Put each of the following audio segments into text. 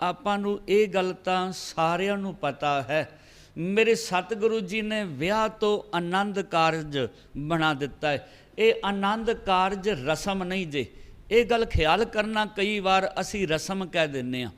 ਆਪਾਂ ਨੂੰ ਇਹ ਗੱਲ ਤਾਂ ਸਾਰਿਆਂ ਨੂੰ ਪਤਾ ਹੈ। ਮੇਰੇ ਸਤਿਗੁਰੂ ਜੀ ਨੇ ਵਿਆਹ ਤੋਂ ਆਨੰਦ ਕਾਰਜ ਬਣਾ ਦਿੱਤਾ ਹੈ। ਇਹ ਆਨੰਦ ਕਾਰਜ ਰਸਮ ਨਹੀਂ ਜੇ। ਇਹ ਗੱਲ ਖਿਆਲ ਕਰਨਾ ਕਈ ਵਾਰ ਅਸੀਂ ਰਸਮ ਕਹਿ ਦਿੰਨੇ ਆ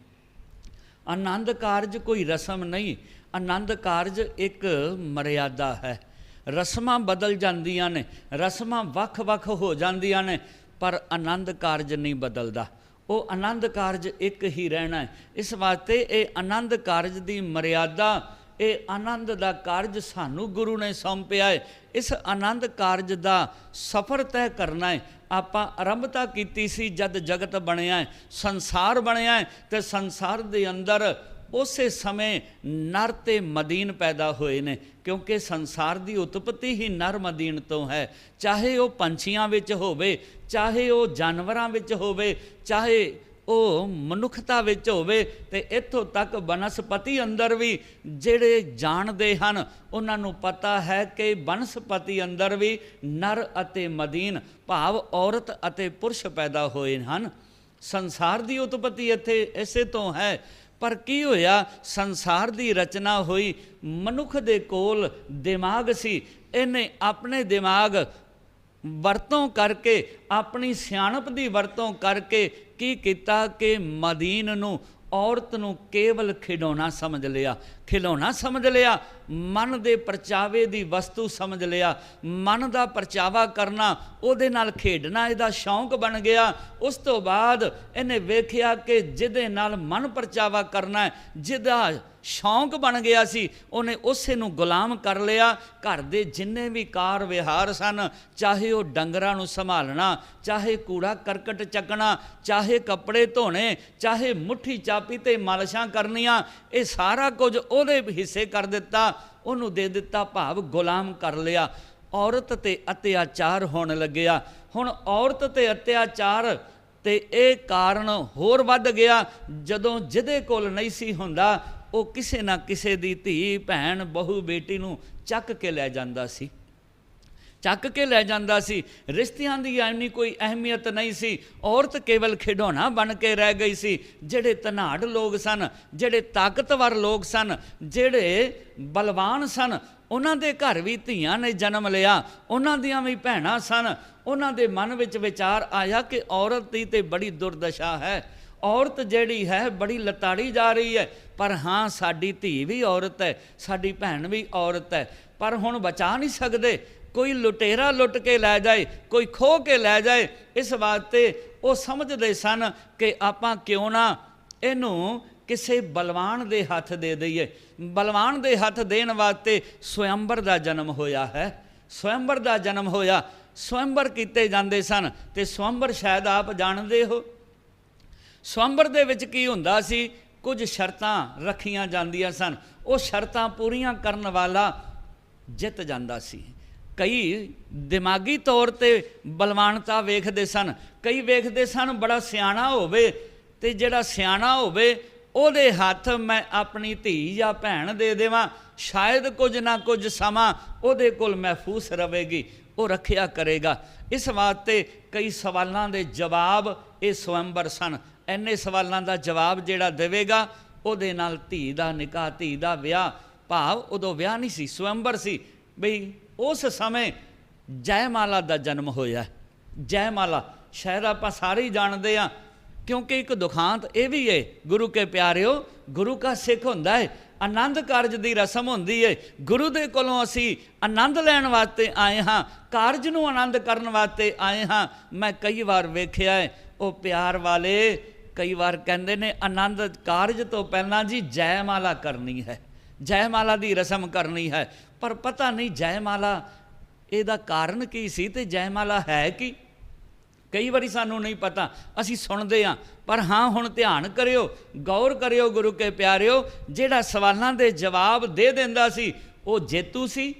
ਆਨੰਦ ਕਾਰਜ ਕੋਈ ਰਸਮ ਨਹੀਂ। ਆਨੰਦ ਕਾਰਜ ਇੱਕ ਮਰਿਆਦਾ ਹੈ। ਰਸਮਾਂ ਬਦਲ ਜਾਂਦੀਆਂ ਨੇ। ਰਸਮਾਂ ਵੱਖ-ਵੱਖ ਹੋ ਜਾਂਦੀਆਂ ਨੇ। ਪਰ ਆਨੰਦ ਕਾਰਜ ਨਹੀਂ ਬਦਲਦਾ। ਉਹ ਆਨੰਦ ਕਾਰਜ ਇੱਕ ਹੀ ਰਹਿਣਾ ਹੈ। ਇਸ ਵਾਸਤੇ ਇਹ ਆਨੰਦ ਕਾਰਜ ਦੀ ਮਰਿਆਦਾ, ਇਹ ਆਨੰਦ ਦਾ ਕਾਰਜ ਸਾਨੂੰ ਗੁਰੂ ਨੇ ਸੌਂਪਿਆ ਹੈ। ਇਸ ਆਨੰਦ ਕਾਰਜ ਦਾ ਸਫ਼ਰ ਤੈਅ ਕਰਨਾ ਹੈ। ਆਪਾਂ ਆਰੰਭਤਾ ਕੀਤੀ ਸੀ, ਜਦ ਜਗਤ ਬਣਿਆ ਹੈ, ਸੰਸਾਰ ਬਣਿਆ ਹੈ ਤੇ ਸੰਸਾਰ ਦੇ ਅੰਦਰ ਉਸੇ ਸਮੇਂ ਨਰ ਤੇ ਮਦੀਨ ਪੈਦਾ ਹੋਏ ਨੇ, ਕਿਉਂਕਿ ਸੰਸਾਰ ਦੀ ਉਤਪਤੀ ਹੀ ਨਰ ਮਦੀਨ ਤੋਂ ਹੈ। ਚਾਹੇ ਉਹ ਪੰਛੀਆਂ ਵਿੱਚ ਹੋਵੇ, ਚਾਹੇ ਉਹ ਜਾਨਵਰਾਂ ਵਿੱਚ ਹੋਵੇ, ਚਾਹੇ ਉਹ ਮਨੁੱਖਤਾ ਵਿੱਚ ਹੋਵੇ, ਤੇ ਇੱਥੋਂ ਤੱਕ ਬਨਸਪਤੀ ਅੰਦਰ ਵੀ ਜਿਹੜੇ ਜਾਣਦੇ ਹਨ, ਉਹਨਾਂ ਨੂੰ ਪਤਾ ਹੈ ਕਿ ਬਨਸਪਤੀ ਅੰਦਰ ਵੀ ਨਰ ਅਤੇ ਮਦੀਨ ਭਾਵ ਔਰਤ ਅਤੇ ਪੁਰਸ਼ ਪੈਦਾ ਹੋਏ ਹਨ। ਸੰਸਾਰ ਦੀ ਉਤਪਤੀ ਇੱਥੇ ਇਸੇ ਤੋਂ ਹੈ ਪਰ ਕੀ ਹੋਇਆ? ਸੰਸਾਰ ਦੀ ਰਚਨਾ ਹੋਈ, ਮਨੁੱਖ ਦੇ ਕੋਲ ਦਿਮਾਗ ਸੀ। ਇਹਨੇ ਆਪਣੇ ਦਿਮਾਗ ਵਰਤੋਂ ਕਰਕੇ, ਆਪਣੀ ਸਿਆਣਪ ਦੀ ਵਰਤੋਂ ਕਰਕੇ ਕੀ ਕੀਤਾ ਕਿ ਮਦੀਨ ਨੂੰ ਔਰਤ ਨੂੰ ਕੇਵਲ ਖਿਡੌਣਾ ਸਮਝ ਲਿਆ ਖਿਡੌਣਾ ਸਮਝ ਲਿਆ, ਮਨ ਦੇ ਪਰਚਾਵੇ ਦੀ ਵਸਤੂ ਸਮਝ ਲਿਆ, ਮਨ ਦਾ ਪਰਚਾਵਾ ਕਰਨਾ, ਉਹਦੇ ਨਾਲ ਖੇਡਣਾ ਇਹਦਾ ਸ਼ੌਂਕ ਬਣ ਗਿਆ। ਉਸ ਤੋਂ ਬਾਅਦ ਇਹਨੇ ਵੇਖਿਆ ਕਿ ਜਿਹਦੇ ਨਾਲ ਮਨ ਪਰਚਾਵਾ ਕਰਨਾ ਜਿਹਦਾ ਸ਼ੌਂਕ ਬਣ ਗਿਆ ਸੀ, ਉਹਨੇ ਉਸੇ ਨੂੰ ਗੁਲਾਮ ਕਰ ਲਿਆ। ਘਰ ਦੇ ਜਿੰਨੇ ਵੀ ਕਾਰ ਵਿਹਾਰ ਸਨ, ਚਾਹੇ ਉਹ ਡੰਗਰਾਂ ਨੂੰ ਸੰਭਾਲਣਾ, ਚਾਹੇ ਕੂੜਾ ਕਰਕਟ ਚੱਕਣਾ, ਚਾਹੇ ਕੱਪੜੇ ਧੋਣੇ, ਚਾਹੇ ਮੁੱਠੀ ਚਾਪੀ ਤੇ ਮਾਲਸ਼ਾਂ ਕਰਨੀਆਂ, ਇਹ ਸਾਰਾ ਕੁਝ ਉਹਦੇ ਹਿੱਸੇ ਕਰ ਦਿੱਤਾ। ਉਹਨੂੰ ਦੇ ਦਿੱਤਾ ਭਾਵ ਗੁਲਾਮ ਕਰ ਲਿਆ। ਔਰਤ ਤੇ ਅਤਿਆਚਾਰ ਹੋਣ ਲੱਗਿਆ। ਹੁਣ ਔਰਤ ਤੇ ਅਤਿਆਚਾਰ ਤੇ ਇਹ ਕਾਰਨ ਹੋਰ ਵੱਧ ਗਿਆ। ਜਦੋਂ ਜਿਹਦੇ ਕੋਲ ਨਹੀਂ ਸੀ ਹੁੰਦਾ ਉਹ ਕਿਸੇ ਨਾ ਕਿਸੇ ਦੀ ਧੀ, ਭੈਣ, ਬਹੂ, ਬੇਟੀ ਨੂੰ ਚੱਕ ਕੇ ਲੈ ਜਾਂਦਾ ਸੀ। ਚੱਕ ਕੇ ਲੈ ਜਾਂਦਾ ਸੀ। ਰਿਸ਼ਤਿਆਂ ਦੀ ਐਨੀ ਕੋਈ ਅਹਿਮੀਅਤ ਨਹੀਂ ਸੀ। ਔਰਤ ਕੇਵਲ ਖਿਡੌਣਾ ਬਣ ਕੇ ਰਹਿ ਗਈ ਸੀ। ਜਿਹੜੇ ਧਨਾੜ ਲੋਕ ਸਨ, ਜਿਹੜੇ ਤਾਕਤਵਰ ਲੋਕ ਸਨ, ਜਿਹੜੇ ਬਲਵਾਨ ਸਨ, ਉਹਨਾਂ ਦੇ ਘਰ ਵੀ ਧੀਆਂ ਨੇ ਜਨਮ ਲਿਆ। ਉਹਨਾਂ ਦੀਆਂ ਵੀ ਭੈਣਾਂ ਸਨ। ਉਹਨਾਂ ਦੇ ਮਨ ਵਿੱਚ ਵਿਚਾਰ ਆਇਆ ਕਿ ਔਰਤ ਦੀ ਤੇ ਬੜੀ ਦੁਰਦਸ਼ਾ ਹੈ। ਔਰਤ ਜਿਹੜੀ ਹੈ, ਬੜੀ ਲਤਾੜੀ ਜਾ ਰਹੀ ਹੈ। ਪਰ ਹਾਂ, ਸਾਡੀ ਧੀ ਵੀ ਔਰਤ ਹੈ, ਸਾਡੀ ਭੈਣ ਵੀ ਔਰਤ ਹੈ। ਪਰ ਹੁਣ ਬਚਾ ਨਹੀਂ ਸਕਦੇ। ਕੋਈ ਲੁਟੇਰਾ ਲੁੱਟ ਕੇ ਲੈ ਜਾਏ, ਕੋਈ ਖੋ ਕੇ ਲੈ ਜਾਏ, ਇਸ ਵਾਸਤੇ ਉਹ ਸਮਝਦੇ ਸਨ ਕਿ ਆਪਾਂ ਕਿਉਂ ਨਾ ਇਹਨੂੰ ਕਿਸੇ ਬਲਵਾਨ ਦੇ ਹੱਥ ਦੇ ਦਈਏ। ਬਲਵਾਨ ਦੇ ਹੱਥ ਦੇਣ ਵਾਸਤੇ ਸਵੈੰਬਰ ਦਾ ਜਨਮ ਹੋਇਆ ਹੈ। ਸਵੈੰਬਰ ਦਾ ਜਨਮ ਹੋਇਆ। ਸਵੈੰਬਰ ਕੀਤੇ ਜਾਂਦੇ ਸਨ ਤੇ ਸਵਯੰਬਰ ਸ਼ਾਇਦ ਆਪ ਜਾਣਦੇ ਹੋ। ਸਵੰਬਰ ਦੇ ਵਿੱਚ ਕੀ ਹੁੰਦਾ ਸੀ? ਕੁਝ ਸ਼ਰਤਾਂ ਰੱਖੀਆਂ ਜਾਂਦੀਆਂ ਸਨ। ਉਹ ਸ਼ਰਤਾਂ ਪੂਰੀਆਂ ਕਰਨ ਵਾਲਾ ਜਿੱਤ ਜਾਂਦਾ ਸੀ। ਕਈ ਦਿਮਾਗੀ ਤੌਰ ਤੇ ਬਲਵਾਨਤਾ ਵੇਖਦੇ ਸਨ। ਕਈ ਵੇਖਦੇ ਸਨ, ਬੜਾ ਸਿਆਣਾ ਹੋਵੇ ਤੇ ਜਿਹੜਾ ਸਿਆਣਾ ਹੋਵੇ, ਉਹਦੇ ਹੱਥ ਮੈਂ ਆਪਣੀ ਧੀ ਜਾਂ ਭੈਣ ਦੇ ਦੇਵਾਂ। ਸ਼ਾਇਦ ਕੁਝ ਨਾ ਕੁਝ ਸਮਾਂ ਉਹਦੇ ਕੋਲ ਮਹਿਫੂਸ ਰਹੇਗੀ, ਉਹ ਰੱਖਿਆ ਕਰੇਗਾ। ਇਸ ਵਾਸਤੇ ਕਈ ਸਵਾਲਾਂ ਦੇ ਜਵਾਬ ਇਹ ਸਵੰਬਰ ਸਨ। ਐਨੇ ਸਵਾਲਾਂ ਦਾ ਜਵਾਬ ਜਿਹੜਾ ਦੇਵੇਗਾ, ਉਹਦੇ ਨਾਲ ਧੀ ਦਾ ਨਿਕਾਹ, ਧੀ ਦਾ ਵਿਆਹ, ਭਾਵ ਉਦੋਂ ਵਿਆਹ ਨਹੀਂ ਸੀ, ਸਵੰਬਰ ਸੀ। ਬਈ ਉਸ ਸਮੇਂ ਜੈਮਾਲਾ ਦਾ ਜਨਮ ਹੋਇਆ ਜੈਮਾਲਾ, ਸ਼ਾਇਦ ਆਪਾਂ ਸਾਰੇ ਹੀ ਜਾਣਦੇ ਆ ਕਿਉਂਕਿ ਇੱਕ ਦੁਖਾਂਤ ਇਹ ਵੀ ਹੈ ਗੁਰੂ ਕੇ ਪਿਆਰਿਓ, ਗੁਰੂ ਕਾ ਸਿੱਖ ਹੁੰਦਾ ਹੈ ਆਨੰਦ ਕਾਰਜ ਦੀ ਰਸਮ ਹੁੰਦੀ ਹੈ ਗੁਰੂ ਦੇ ਕੋਲੋਂ ਅਸੀਂ ਆਨੰਦ ਲੈਣ ਵਾਸਤੇ ਆਏ ਹਾਂ। ਕਾਰਜ ਨੂੰ ਆਨੰਦ ਕਰਨ ਵਾਸਤੇ ਆਏ ਹਾਂ। ਮੈਂ ਕਈ ਵਾਰ ਵੇਖਿਆ ਹੈ ਉਹ ਪਿਆਰ ਵਾਲੇ ਕਈ ਵਾਰ ਕਹਿੰਦੇ ਨੇ, ਆਨੰਦ ਕਾਰਜ ਤੋਂ ਪਹਿਲਾਂ ਜੀ ਜੈਮਾਲਾ ਕਰਨੀ ਹੈ। ਜੈਮਾਲਾ ਦੀ ਰਸਮ ਕਰਨੀ ਹੈ। ਪਰ ਪਤਾ ਨਹੀਂ ਜੈਮਾਲਾ, ਇਹਦਾ ਕਾਰਨ ਕੀ ਸੀ ਤੇ ਜੈਮਾਲਾ ਹੈ ਕੀ? ਕਈ ਵਾਰੀ ਸਾਨੂੰ ਨਹੀਂ ਪਤਾ, ਅਸੀਂ ਸੁਣਦੇ ਹਾਂ, ਪਰ ਹਾਂ, ਹੁਣ ਧਿਆਨ ਕਰਿਓ, ਗੌਰ ਕਰਿਓ ਗੁਰੂ ਕੇ ਪਿਆਰਿਓ, ਜਿਹੜਾ ਸਵਾਲਾਂ ਦੇ ਜਵਾਬ ਦੇ ਦਿੰਦਾ ਸੀ, ਉਹ ਜੇਤੂ ਸੀ,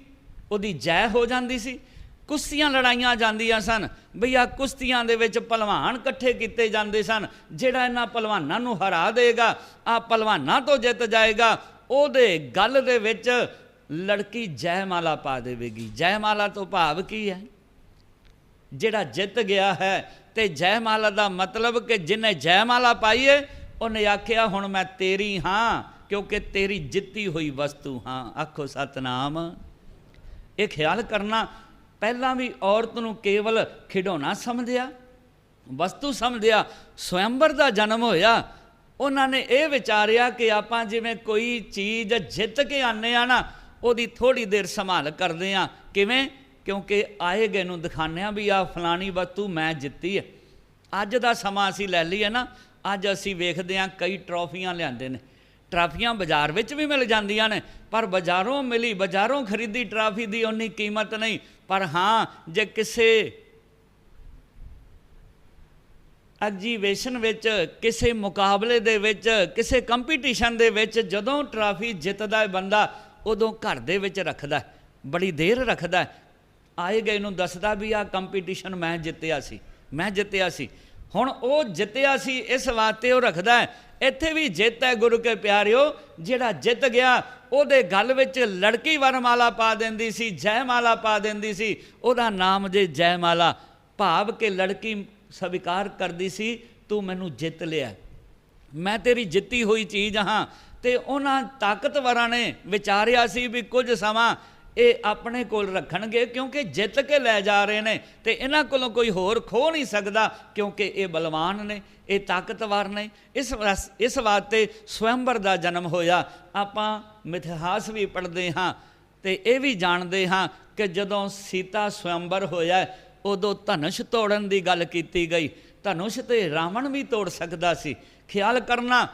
ਉਹਦੀ ਜੈ ਹੋ ਜਾਂਦੀ ਸੀ। ਕੁਸ਼ਤੀਆਂ ਲੜਾਈਆਂ ਜਾਂਦੀਆਂ ਸਨ, ਬਈ ਆ ਕੁਸ਼ਤੀਆਂ ਦੇ ਵਿੱਚ ਪਹਿਲਵਾਨ ਇਕੱਠੇ ਕੀਤੇ ਜਾਂਦੇ ਸਨ, ਜਿਹੜਾ ਇਹਨਾਂ ਪਹਿਲਵਾਨਾਂ ਨੂੰ ਹਰਾ ਦੇਗਾ ਆ ਪਹਿਲਵਾਨਾਂ ਤੋਂ ਜਿੱਤ ਜਾਏਗਾ, ਉਹਦੇ ਗੱਲ ਦੇ ਵਿੱਚ ਲੜਕੀ ਜੈਮਾਲਾ ਪਾ ਦੇਵੇਗੀ। ਜੈਮਾਲਾ ਤੋਂ ਭਾਵ ਕੀ ਹੈ? ਜਿਹੜਾ ਜਿੱਤ ਗਿਆ ਹੈ ਤੇ ਜੈਮਾਲਾ ਦਾ ਮਤਲਬ ਕਿ ਜਿਹਨੇ ਜੈਮਾਲਾ ਪਾਈਏ, ਉਹਨੇ ਆਖਿਆ, ਹੁਣ ਮੈਂ ਤੇਰੀ ਹਾਂ, ਕਿਉਂਕਿ ਤੇਰੀ ਜਿੱਤੀ ਹੋਈ ਵਸਤੂ ਹਾਂ। ਆਖੋ ਸਤਨਾਮ। ਇਹ ਖਿਆਲ ਕਰਨਾ, ਪਹਿਲਾਂ ਵੀ ਔਰਤ ਨੂੰ ਕੇਵਲ ਖਿਡੌਣਾ ਸਮਝਿਆ, ਵਸਤੂ ਸਮਝਿਆ, ਸਵੈੰਬਰ ਦਾ ਜਨਮ ਹੋਇਆ। ਉਹਨਾਂ ਨੇ ਇਹ ਵਿਚਾਰਿਆ ਕਿ ਆਪਾਂ ਜਿਵੇਂ ਕੋਈ ਚੀਜ਼ ਜਿੱਤ ਕੇ ਆਨੇ ਆ ਨਾ, ਉਹਦੀ ਥੋੜੀ ਦੇਰ ਸੰਭਾਲ ਕਰਦੇ ਆ। ਕਿਵੇਂ? ਕਿਉਂਕਿ ਆਏ ਗਏ ਨੂੰ ਦਿਖਾਉਂਦੇ ਆ ਵੀ ਆ ਫਲਾਣੀ ਵਸਤੂ ਮੈਂ ਜਿੱਤੀ ਹੈ। ਅੱਜ ਦਾ ਸਮਾਂ ਅਸੀਂ ਲੈ ਲਈਏ ਨਾ, ਅੱਜ ਅਸੀਂ ਵੇਖਦੇ ਹਾਂ ਕਈ ਟਰੋਫੀਆਂ ਲਿਆਂਦੇ ਨੇ। ਟਰਾਫੀਆਂ ਬਾਜ਼ਾਰ ਵਿੱਚ ਵੀ ਮਿਲ ਜਾਂਦੀਆਂ ਨੇ, ਪਰ ਬਾਜ਼ਾਰੋਂ ਮਿਲੀ, ਬਾਜ਼ਾਰੋਂ ਖਰੀਦੀ ਟਰਾਫੀ ਦੀ ਉਨੀ ਕੀਮਤ ਨਹੀਂ। ਪਰ ਹਾਂ, ਜੇ ਕਿਸੇ ਐਗਜੀਬਿਸ਼ਨ ਵਿੱਚ, ਕਿਸੇ ਮੁਕਾਬਲੇ ਦੇ ਵਿੱਚ, ਕਿਸੇ ਕੰਪੀਟੀਸ਼ਨ ਦੇ ਵਿੱਚ ਜਦੋਂ ਟਰਾਫੀ ਜਿੱਤਦਾ ਹੈ ਬੰਦਾ, ਉਦੋਂ ਘਰ ਦੇ ਵਿੱਚ ਰੱਖਦਾ ਬੜੀ ਦੇਰ ਰੱਖਦਾ ਆਏ ਗਏ ਨੂੰ ਦੱਸਦਾ ਵੀ ਆ ਕੰਪੀਟੀਸ਼ਨ ਮੈਂ ਜਿੱਤਿਆ ਸੀ, ਮੈਂ ਜਿੱਤਿਆ ਸੀ। ਹੁਣ ਉਹ ਜਿੱਤਿਆ ਸੀ, ਇਸ ਵਾਸਤੇ ਉਹ ਰੱਖਦਾ ਹੈ। ਇੱਥੇ ਵੀ ਜਿੱਤ ਹੈ ਗੁਰੂ ਕੇ ਪਿਆਰਿਓ, ਜਿਹੜਾ ਜਿੱਤ ਗਿਆ, ਉਹਦੇ ਗਲ ਵਿੱਚ ਲੜਕੀ ਵਰਮਾਲਾ ਪਾ ਦਿੰਦੀ ਸੀ, ਜੈਮਾਲਾ ਪਾ ਦਿੰਦੀ ਸੀ। ਉਹਦਾ ਨਾਮ ਜੇ ਜੈਮਾਲਾ, ਭਾਵ ਕਿ ਲੜਕੀ ਸਵੀਕਾਰ ਕਰਦੀ ਸੀ, ਤੂੰ ਮੈਨੂੰ ਜਿੱਤ ਲਿਆ। ਮੈਂ ਤੇਰੀ ਜਿੱਤੀ ਹੋਈ ਚੀਜ਼ ਹਾਂ। ਤੇ ਉਹਨਾਂ ਤਾਕਤਵਰਾਂ ਨੇ ਵਿਚਾਰਿਆ ਸੀ ਵੀ ਕੁਝ ਸਮਾਂ ਇਹ ਆਪਣੇ ਕੋਲ ਰੱਖਣਗੇ ਕਿਉਂਕਿ ਜਿੱਤ ਕੇ ਲੈ ਜਾ ਰਹੇ ਨੇ ਤੇ ਇਹਨਾਂ ਕੋਲੋਂ ਕੋਈ ਹੋਰ ਖੋ ਨਹੀਂ ਸਕਦਾ ਕਿਉਂਕਿ ਇਹ ਬਲਵਾਨ ਨੇ, ਇਹ ਤਾਕਤਵਰ ਨੇ। ਇਸ ਵਾਸ- ਇਸ ਵਾਸਤੇ ਸਵੰਬਰ ਦਾ ਜਨਮ ਹੋਇਆ। ਆਪਾਂ ਮਿਥਿਹਾਸ ਵੀ ਪੜ੍ਹਦੇ ਹਾਂ ਤੇ ਇਹ ਵੀ ਜਾਣਦੇ ਹਾਂ ਕਿ ਜਦੋਂ ਸੀਤਾ ਸਵੰਬਰ ਹੋਇਆ, ਉਦੋਂ ਧਨੁਸ਼ ਤੋੜਨ ਦੀ ਗੱਲ ਕੀਤੀ ਗਈ। ਧਨੁਸ਼ ਤੇ ਰਾਵਣ ਵੀ ਤੋੜ ਸਕਦਾ ਸੀ। ਖਿਆਲ ਕਰਨਾ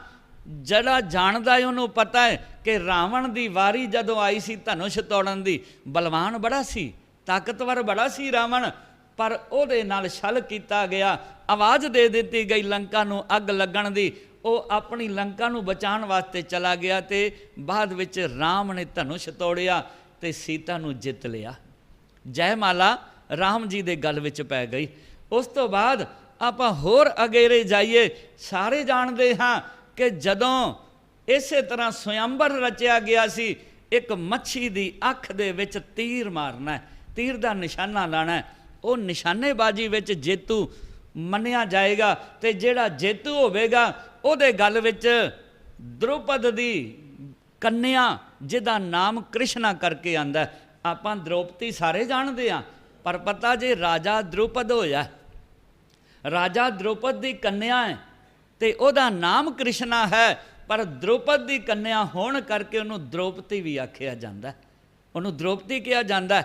ਜਿਹੜਾ ਜਾਣਦਾ ਹੈ ਉਹਨੂੰ ਪਤਾ ਹੈ ਕਿ ਰਾਵਣ ਦੀ ਵਾਰੀ ਜਦੋਂ ਆਈ ਸੀ ਧਨੁਸ਼ ਤੋੜਨ ਦੀ, ਬਲਵਾਨ ਬੜਾ ਸੀ, ਤਾਕਤਵਰ ਬੜਾ ਸੀ ਰਾਵਣ, ਪਰ ਉਹਦੇ ਨਾਲ ਛਲ ਕੀਤਾ ਗਿਆ, ਆਵਾਜ਼ ਦੇ ਦਿੱਤੀ ਗਈ ਲੰਕਾ ਨੂੰ ਅੱਗ ਲੱਗਣ ਦੀ, ਉਹ ਆਪਣੀ ਲੰਕਾ ਨੂੰ ਬਚਾਉਣ ਵਾਸਤੇ ਚਲਾ ਗਿਆ ਤੇ ਬਾਅਦ ਵਿੱਚ ਰਾਮ ਨੇ ਧਨੁਸ਼ ਤੋੜਿਆ ਤੇ ਸੀਤਾ ਨੂੰ ਜਿੱਤ ਲਿਆ। ਜੈ ਮਾਲਾ ਰਾਮ ਜੀ ਦੇ ਗਲ ਵਿੱਚ ਪੈ ਗਈ। ਉਸ ਤੋਂ ਬਾਅਦ ਆਪਾਂ ਹੋਰ ਅਗੇਰੇ ਜਾਈਏ, ਸਾਰੇ ਜਾਣਦੇ ਹਾਂ ਕਿ ਜਦੋਂ ਇਸੇ ਤਰ੍ਹਾਂ ਸਵਯੰਬਰ ਰਚਿਆ ਗਿਆ ਸੀ, ਇੱਕ ਮੱਛੀ ਦੀ ਅੱਖ ਦੇ ਵਿੱਚ ਤੀਰ ਮਾਰਨਾ ਹੈ, ਤੀਰ ਦਾ ਨਿਸ਼ਾਨਾ ਲਾਣਾ ਹੈ। ਉਹ ਨਿਸ਼ਾਨੇਬਾਜ਼ੀ ਵਿੱਚ ਜੇਤੂ ਮੰਨਿਆ ਜਾਏਗਾ ਤੇ ਜਿਹੜਾ ਜੇਤੂ ਹੋਵੇਗਾ, ਉਹਦੇ ਗੱਲ ਵਿੱਚ ਦ੍ਰੋਪਦ ਦੀ ਕੰਨਿਆ, ਜਿਹਦਾ ਨਾਮ ਕ੍ਰਿਸ਼ਨਾ ਕਰਕੇ ਆਂਦਾ ਆਪਾਂ ਦ੍ਰੋਪਦੀ ਸਾਰੇ ਜਾਣਦੇ ਆ ਪਰ ਪਤਾ ਜੇ ਰਾਜਾ ਦ੍ਰੋਪਦ ਹੋਇਆ। ਰਾਜਾ ਦ੍ਰੋਪਦ ਦੀ ਕੰਨਿਆ ਹੈ ਤੇ ਉਹਦਾ ਨਾਮ ਕ੍ਰਿਸ਼ਨਾ ਹੈ, ਪਰ ਦ੍ਰੋਪਦ ਦੀ ਕੰਨਿਆ ਹੋਣ ਕਰਕੇ ਉਹਨੂੰ ਦ੍ਰੋਪਦੀ ਵੀ ਆਖਿਆ ਜਾਂਦਾ ਉਹਨੂੰ ਦ੍ਰੋਪਦੀ ਕਿਹਾ ਜਾਂਦਾ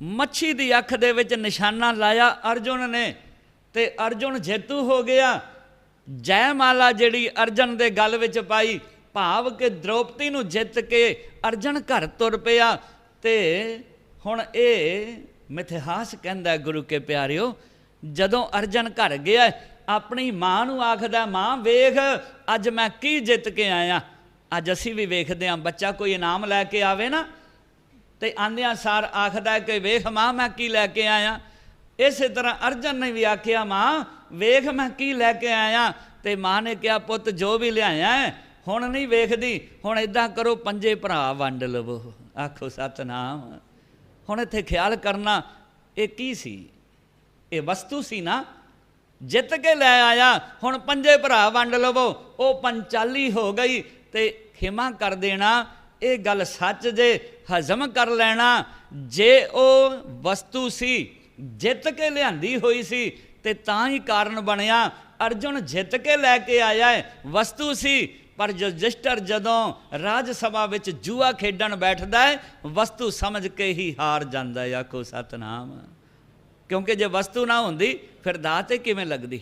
ਮੱਛੀ ਦੀ ਅੱਖ ਦੇ ਵਿੱਚ ਨਿਸ਼ਾਨਾ ਲਾਇਆ ਅਰਜੁਨ ਨੇ ਤੇ ਅਰਜੁਨ ਜੇਤੂ ਹੋ ਗਿਆ। ਜੈਮਾਲਾ ਜਿਹੜੀ ਅਰਜਨ ਦੇ ਗਲ ਵਿੱਚ ਪਾਈ, ਭਾਵ ਕਿ ਦ੍ਰੋਪਦੀ ਨੂੰ ਜਿੱਤ ਕੇ ਅਰਜਨ ਘਰ ਤੁਰ ਪਿਆ। ਤੇ ਹੁਣ ਇਹ ਮਿਥਿਹਾਸ ਕਹਿੰਦਾ ਗੁਰੂ ਕੇ ਪਿਆਰਿਓ, ਜਦੋਂ ਅਰਜਨ ਘਰ ਗਿਆ ਆਪਣੀ ਮਾਂ ਨੂੰ ਆਖਦਾ, ਮਾਂ, ਵੇਖ, ਅੱਜ ਮੈਂ ਕੀ ਜਿੱਤ ਕੇ ਆਇਆ। ਅੱਜ ਅਸੀਂ ਵੀ ਵੇਖਦੇ ਹਾਂ ਬੱਚਾ ਕੋਈ ਇਨਾਮ ਲੈ ਕੇ ਆਵੇ ਨਾ। ਤੇ ਆਂਦਿਆਂ ਸਾਰ ਆਖਦਾ ਕਿ, ਵੇਖ, ਮਾਂ, ਮੈਂ ਕੀ ਲੈ ਕੇ ਆਇਆ। ਇਸੇ ਤਰ੍ਹਾਂ ਅਰਜਨ ਨੇ ਵੀ ਆਖਿਆ, ਮਾਂ, ਵੇਖ, ਮੈਂ ਕੀ ਲੈ ਕੇ ਆਇਆ। ਤੇ ਮਾਂ ਨੇ ਕਿਹਾ, ਪੁੱਤ, ਜੋ ਵੀ ਲਿਆਇਆ ਹੈ, ਹੁਣ ਨਹੀਂ ਵੇਖਦੀ। ਹੁਣ ਇਦਾਂ ਕਰੋ, ਪੰਜੇ ਭਰਾ ਵੰਡ ਲਵੋ। ਆਖੋ, ਸਤਨਾਮ, ਹੁਣ ਇੱਥੇ ਖਿਆਲ ਕਰਨਾ, ਇਹ ਕੀ ਸੀ? ਇਹ ਵਸਤੂ ਸੀ ਨਾ ਜਿੱਤ ਕੇ ਲੈ ਆਇਆ। ਹੁਣ ਪੰਜੇ ਭਰਾ ਵੰਡ ਲਵੋ। ਉਹ ਪੰਚਾਲੀ ਹੋ ਗਈ ਤੇ ਖਿਮਾ ਕਰ ਦੇਣਾ। ਇਹ ਗੱਲ ਸੱਚ ਜੇ, ਹਜ਼ਮ ਕਰ ਲੈਣਾ। ਜੇ ਉਹ ਵਸਤੂ ਸੀ, ਜਿੱਤ ਕੇ ਲਿਆਂਦੀ ਹੋਈ ਸੀ ਤੇ ਤਾਂ ਹੀ ਕਾਰਨ ਬਣਿਆ। ਅਰਜੁਨ ਜਿੱਤ ਕੇ ਲੈ ਕੇ ਆਇਆ ਹੈ, ਵਸਤੂ ਸੀ, ਪਰ ਰਜਿਸਟਰ ਜਦੋਂ ਰਾਜ ਸਭਾ ਵਿੱਚ ਜੂਆ ਖੇਡਣ ਬੈਠਦਾ ਹੈ, ਵਸਤੂ ਸਮਝ ਕੇ ਹੀ ਹਾਰ ਜਾਂਦਾ ਹੈ। ਆਖੋ ਸਤਨਾਮ। ਕਿਉਂਕਿ ਜੇ ਵਸਤੂ ਨਾ ਹੁੰਦੀ, ਫਿਰ ਦਾਤ ਇਹ ਕਿਵੇਂ ਲੱਗਦੀ?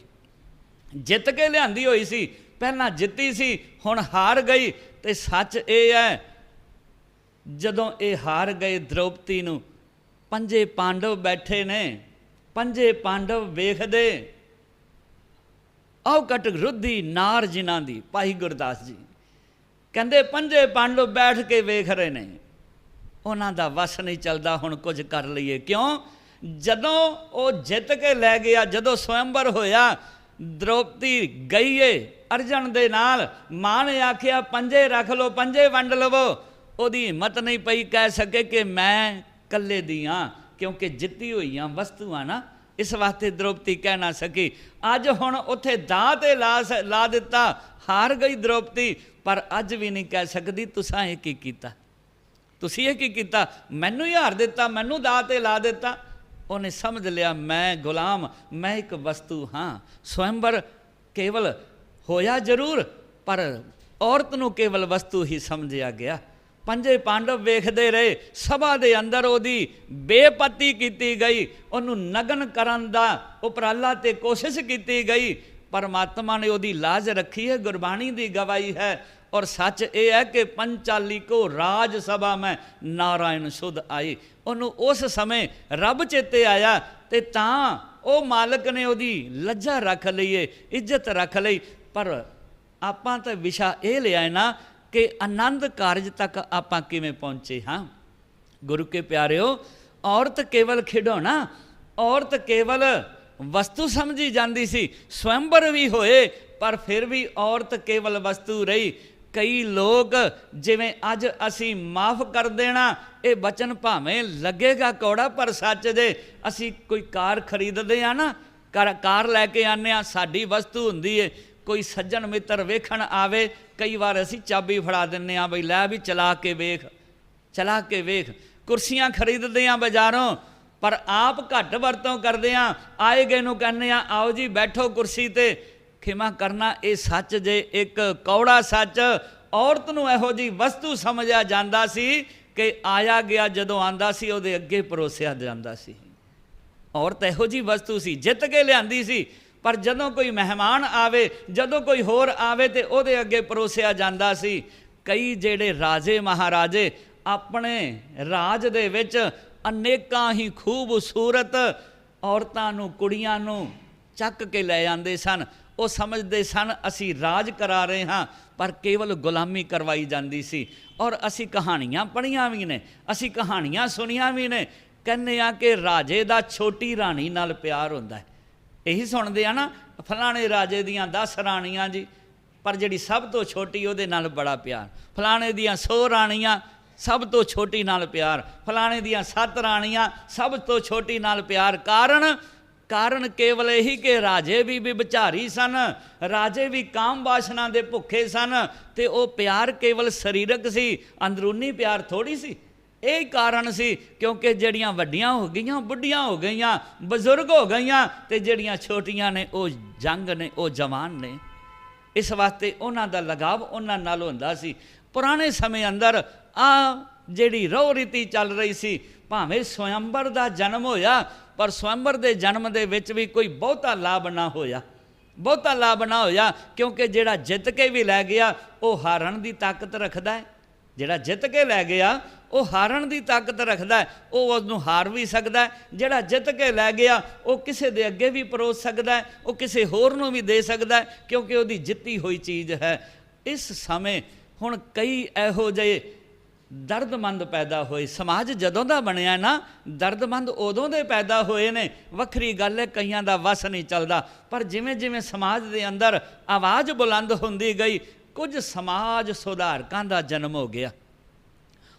ਜਿੱਤ ਕੇ ਲਿਆਂਦੀ ਹੋਈ ਸੀ, ਪਹਿਲਾਂ ਜਿੱਤੀ ਸੀ, ਹੁਣ ਹਾਰ ਗਈ, ਤੇ ਸੱਚ ਇਹ ਹੈ, ਜਦੋਂ ਇਹ ਹਾਰ ਗਏ ਦ੍ਰੋਪਦੀ ਨੂੰ, ਪੰਜੇ ਪਾਂਡਵ ਬੈਠੇ ਨੇ, ਪੰਜੇ ਪਾਂਡਵ ਵੇਖਦੇ। ਆਉ ਕਟ ਰੁੱਧੀ ਨਾਰ ਜਿਨ੍ਹਾਂ ਦੀ, ਭਾਈ ਗੁਰਦਾਸ ਜੀ। ਕਹਿੰਦੇ ਪੰਜੇ ਪਾਂਡਵ ਬੈਠ ਕੇ ਵੇਖ ਰਹੇ ਨੇ। ਉਹਨਾਂ ਦਾ ਵਸ ਨਹੀਂ ਚੱਲਦਾ, ਹੁਣ ਕੁਝ ਕਰ ਲਈਏ। ਕਿਉਂ? ਜਦੋਂ ਉਹ ਜਿੱਤ ਕੇ ਲੈ ਗਿਆ, ਜਦੋਂ ਸਵੰਬਰ ਹੋਇਆ, ਦ੍ਰੋਪਦੀ ਗਈ ਏ ਅਰਜਨ ਦੇ ਨਾਲ। ਮਾਂ ਨੇ ਆਖਿਆ, ਪੰਜੇ ਰੱਖ ਲਓ, ਪੰਜੇ ਵੰਡ ਲਵੋ। ਉਹਦੀ ਹਿੰਮਤ ਨਹੀਂ ਪਈ, ਕਹਿ ਸਕੇ ਕਿ ਮੈਂ ਕੱਲੇ ਦੀਆਂ ਕਿਉਂਕਿ ਜਿੱਤੀ ਹੋਈਆਂ ਵਸਤੂਆਂ ਨਾ, ਇਸ ਵਾਸਤੇ ਦ੍ਰੋਪਦੀ ਕਹਿ ਨਾ ਸਕੀ। ਅੱਜ ਹੁਣ ਉੱਥੇ ਦਾਅ ਤੇ ਲਾ ਸ- ਲਾ ਦਿੱਤਾ, ਹਾਰ ਗਈ ਦ੍ਰੋਪਦੀ, ਪਰ ਅੱਜ ਵੀ ਨਹੀਂ ਕਹਿ ਸਕਦੀ, ਤੁਸੀਂ ਇਹ ਕੀ ਕੀਤਾ? ਤੁਸੀਂ ਇਹ ਕੀ ਕੀਤਾ? ਮੈਨੂੰ ਹੀ ਹਾਰ ਦਿੱਤਾ, ਮੈਨੂੰ ਦਾਅ ਤੇ ਲਾ ਦਿੱਤਾ। ਉਹਨੇ ਸਮਝ ਲਿਆ, ਮੈਂ ਗੁਲਾਮ, ਮੈਂ ਇੱਕ ਵਸਤੂ ਹਾਂ। ਸਵੰਬਰ ਕੇਵਲ ਹੋਇਆ ਜ਼ਰੂਰ, ਪਰ ਔਰਤ ਨੂੰ ਕੇਵਲ ਵਸਤੂ ਹੀ ਸਮਝਿਆ ਗਿਆ। ਪੰਜੇ ਪਾਂਡਵ ਵੇਖਦੇ ਰਹੇ, ਸਭਾ ਦੇ ਅੰਦਰ ਉਹਦੀ ਬੇਪਤੀ ਕੀਤੀ ਗਈ। ਉਹਨੂੰ ਨਗਨ ਕਰਨ ਦਾ ਉਪਰਾਲਾ ਤੇ ਕੋਸ਼ਿਸ਼ ਕੀਤੀ ਗਈ। ਪਰਮਾਤਮਾ ਨੇ ਉਹਦੀ ਲਾਜ ਰੱਖੀ ਹੈ, ਗੁਰਬਾਣੀ ਦੀ ਗਵਾਹੀ ਹੈ। ਔਰ ਸੱਚ ਇਹ ਹੈ ਕਿ ਪੰਚਾਲੀ ਕੋ ਰਾਜ ਸਭਾ ਮੈਂ ਨਾਰਾਇਣ ਸੁਧ ਆਈ। ਉਹਨੂੰ ਉਸ ਸਮੇਂ ਰੱਬ ਚੇਤੇ ਆਇਆ ਤੇ ਤਾਂ ਉਹ ਮਾਲਕ ਨੇ ਉਹਦੀ ਲੱਜਾ ਰੱਖ ਲਈਏ ਇੱਜ਼ਤ ਰੱਖ ਲਈ। ਪਰ ਆਪਾਂ ਤਾਂ ਵਿਸ਼ਾ ਇਹ ਲਿਆ ਹੈ ਨਾ ਕਿ ਆਨੰਦ ਕਾਰਜ ਤੱਕ ਆਪਾਂ ਕਿਵੇਂ ਪਹੁੰਚੇ, ਹਾਂ? ਗੁਰੂ ਕੇ ਪਿਆਰਿਓ, ਔਰਤ ਕੇਵਲ ਖਿਡੌਣਾ, ਔਰਤ ਕੇਵਲ ਵਸਤੂ ਸਮਝੀ ਜਾਂਦੀ ਸੀ, ਸਵੰਬਰ ਵੀ ਹੋਏ, ਪਰ ਫਿਰ ਵੀ ਔਰਤ ਕੇਵਲ ਵਸਤੂ ਰਹੀ। ਕਈ ਲੋਕ ਜਿਵੇਂ ਅੱਜ ਅਸੀਂ ਮਾਫ ਕਰ ਦੇਣਾ, ਇਹ ਬਚਨ ਭਾਵੇਂ ਲੱਗੇਗਾ ਕੌੜਾ, ਪਰ ਸੱਚ ਦੇ ਅਸੀਂ ਕੋਈ ਕਾਰ ਖਰੀਦਦੇ ਆ ਨਾ ਕਾਰ ਕਾਰ ਲੈ ਕੇ ਆਨੇ ਆ, ਸਾਡੀ ਵਸਤੂ ਹੁੰਦੀ ਏ, ਕੋਈ ਸੱਜਣ ਮਿੱਤਰ ਵੇਖਣ ਆਵੇ, ਕਈ ਵਾਰ ਅਸੀਂ ਚਾਬੀ ਫੜਾ ਦਿੰਨੇ ਆ, ਬਈ ਲੈ ਵੀ ਚਲਾ ਕੇ ਵੇਖ, ਚਲਾ ਕੇ ਵੇਖ, ਕੁਰਸੀਆਂ ਖਰੀਦਦੇ ਆ ਬਾਜ਼ਾਰੋਂ, ਪਰ ਆਪ ਘੱਟ ਵਰਤੋਂ ਕਰਦੇ ਆ ਆਏ ਗਏ ਨੂੰ ਕਹਿੰਦੇ ਆ, ਆਓ ਜੀ ਬੈਠੋ ਕੁਰਸੀ ਤੇ ਖਿਮਾ ਕਰਨਾ, ਇਹ ਸੱਚ ਜੇ ਇੱਕ ਕੌੜਾ ਸੱਚ, ਔਰਤ ਨੂੰ ਇਹੋ ਜੀ ਵਸਤੂ ਸਮਝਿਆ ਜਾਂਦਾ ਸੀ ਕਿ ਆਇਆ ਗਿਆ ਜਦੋਂ ਆਂਦਾ ਸੀ, ਉਹਦੇ ਅੱਗੇ ਪਰੋਸਿਆ ਜਾਂਦਾ ਸੀ। ਔਰਤ ਇਹੋ ਜੀ ਵਸਤੂ ਸੀ, ਜਿੱਤ ਕੇ ਲਿਆਂਦੀ ਸੀ, ਪਰ ਜਦੋਂ ਕੋਈ ਮਹਿਮਾਨ ਆਵੇ, ਜਦੋਂ ਕੋਈ ਹੋਰ ਆਵੇ ਤੇ ਉਹਦੇ ਅੱਗੇ ਪਰੋਸਿਆ ਜਾਂਦਾ ਸੀ। ਕਈ ਜਿਹੜੇ ਰਾਜੇ ਮਹਾਰਾਜੇ ਆਪਣੇ ਰਾਜ ਦੇ ਵਿੱਚ ਅਨੇਕਾਂ ਹੀ ਖੂਬਸੂਰਤ ਔਰਤਾਂ ਨੂੰ, ਕੁੜੀਆਂ ਨੂੰ ਚੱਕ ਕੇ ਲੈ ਜਾਂਦੇ ਸਨ। ਉਹ ਸਮਝਦੇ ਸਨ, ਅਸੀਂ ਰਾਜ ਕਰਾ ਰਹੇ ਹਾਂ, ਪਰ ਕੇਵਲ ਗੁਲਾਮੀ ਕਰਵਾਈ ਜਾਂਦੀ ਸੀ। ਔਰ ਅਸੀਂ ਕਹਾਣੀਆਂ ਪੜ੍ਹੀਆਂ ਵੀ ਨੇ, ਅਸੀਂ ਕਹਾਣੀਆਂ ਸੁਣੀਆਂ ਵੀ ਨੇ। ਕਹਿੰਦੇ ਆ ਕਿ ਰਾਜੇ ਦਾ ਛੋਟੀ ਰਾਣੀ ਨਾਲ ਪਿਆਰ ਹੁੰਦਾ ਹੈ। ਇਹੀ ਸੁਣਦੇ ਆ ਨਾ, ਫਲਾਣੇ ਰਾਜੇ ਦੀਆਂ 10 ਰਾਣੀਆਂ ਜੀ, ਪਰ ਜਿਹੜੀ ਸਭ ਤੋਂ ਛੋਟੀ ਉਹਦੇ ਨਾਲ ਬੜਾ ਪਿਆਰ। ਫਲਾਣੇ ਦੀਆਂ 100 ਰਾਣੀਆਂ, ਸਭ ਤੋਂ ਛੋਟੀ ਨਾਲ ਪਿਆਰ। ਫਲਾਣੇ ਦੀਆਂ 7 ਰਾਣੀਆਂ, ਸਭ ਤੋਂ ਛੋਟੀ ਨਾਲ ਪਿਆਰ। ਕਾਰਨ ਕਾਰਨ ਕੇਵਲ ਇਹੀ ਕਿ ਰਾਜੇ ਵੀ ਵਿਚਾਰੀ ਸਨ, ਰਾਜੇ ਵੀ ਕਾਮ ਵਾਸ਼ਨਾ ਦੇ ਭੁੱਖੇ ਸਨ ਤੇ ਉਹ ਪਿਆਰ ਕੇਵਲ ਸਰੀਰਕ ਸੀ, ਅੰਦਰੂਨੀ ਪਿਆਰ ਥੋੜੀ ਸੀ। ਇਹ ਹੀ ਕਾਰਨ ਸੀ ਕਿਉਂਕਿ ਜਿਹੜੀਆਂ ਵੱਡੀਆਂ ਹੋ ਗਈਆਂ, ਬੁੱਢੀਆਂ ਹੋ ਗਈਆਂ, ਬਜ਼ੁਰਗ ਹੋ ਗਈਆਂ ਤੇ ਜਿਹੜੀਆਂ ਛੋਟੀਆਂ ਨੇ, ਉਹ ਜੰਗ ਨੇ, ਉਹ ਜਵਾਨ ਨੇ। ਇਸ ਵਾਸਤੇ ਉਹਨਾਂ ਦਾ ਲਗਾਵ ਉਹਨਾਂ ਨਾਲ ਹੁੰਦਾ ਸੀ। ਪੁਰਾਣੇ ਸਮੇਂ ਅੰਦਰ ਆ ਜਿਹੜੀ ਰੋ ਰੀਤੀ ਚੱਲ ਰਹੀ ਸੀ, ਭਾਵੇਂ ਸਵਯੰਬਰ ਦਾ ਜਨਮ ਹੋਇਆ, ਪਰ ਸਵਯੰਬਰ ਦੇ ਜਨਮ ਦੇ ਵਿੱਚ ਵੀ ਕੋਈ ਬਹੁਤਾ ਲਾਭ ਨਾ ਹੋਇਆ। ਬਹੁਤਾ ਲਾਭ ਨਾ ਹੋਇਆ, ਕਿਉਂਕਿ ਜਿਹੜਾ ਜਿੱਤ ਕੇ ਵੀ ਲੈ ਗਿਆ, ਉਹ ਹਾਰਨ ਦੀ ਤਾਕਤ ਰੱਖਦਾ ਹੈ। ਜਿਹੜਾ ਜਿੱਤ ਕੇ ਲੈ ਗਿਆ, ਉਹ ਹਾਰਨ ਦੀ ਤਾਕਤ ਰੱਖਦਾ ਹੈ। ਉਹ ਉਹਨੂੰ ਹਾਰ ਵੀ ਸਕਦਾ ਜਿਹੜਾ ਜਿੱਤ ਕੇ ਲੈ ਗਿਆ, ਉਹ ਕਿਸੇ ਦੇ ਅੱਗੇ ਵੀ ਪਰੋਸ ਸਕਦਾ ਉਹ ਕਿਸੇ ਹੋਰ ਨੂੰ ਵੀ ਦੇ ਸਕਦਾ ਕਿਉਂਕਿ ਉਹਦੀ ਜਿੱਤੀ ਹੋਈ ਚੀਜ਼ ਹੈ। ਇਸ ਸਮੇਂ ਹੁਣ ਕਈ ਇਹੋ ਜਿਹੇ ਦਰਦਮੰਦ ਪੈਦਾ ਹੋਏ। ਸਮਾਜ ਜਦੋਂ ਦਾ ਬਣਿਆ ਨਾ, ਦਰਦਮੰਦ ਉਦੋਂ ਦੇ ਪੈਦਾ ਹੋਏ ਨੇ। ਵੱਖਰੀ ਗੱਲ ਹੈ, ਕਈਆਂ ਦਾ ਵਸ ਨਹੀਂ ਚੱਲਦਾ। ਪਰ ਜਿਵੇਂ ਜਿਵੇਂ ਸਮਾਜ ਦੇ ਅੰਦਰ ਆਵਾਜ਼ ਬੁਲੰਦ ਹੁੰਦੀ ਗਈ, ਕੁਝ ਸਮਾਜ ਸੁਧਾਰਕਾਂ ਦਾ ਜਨਮ ਹੋ ਗਿਆ।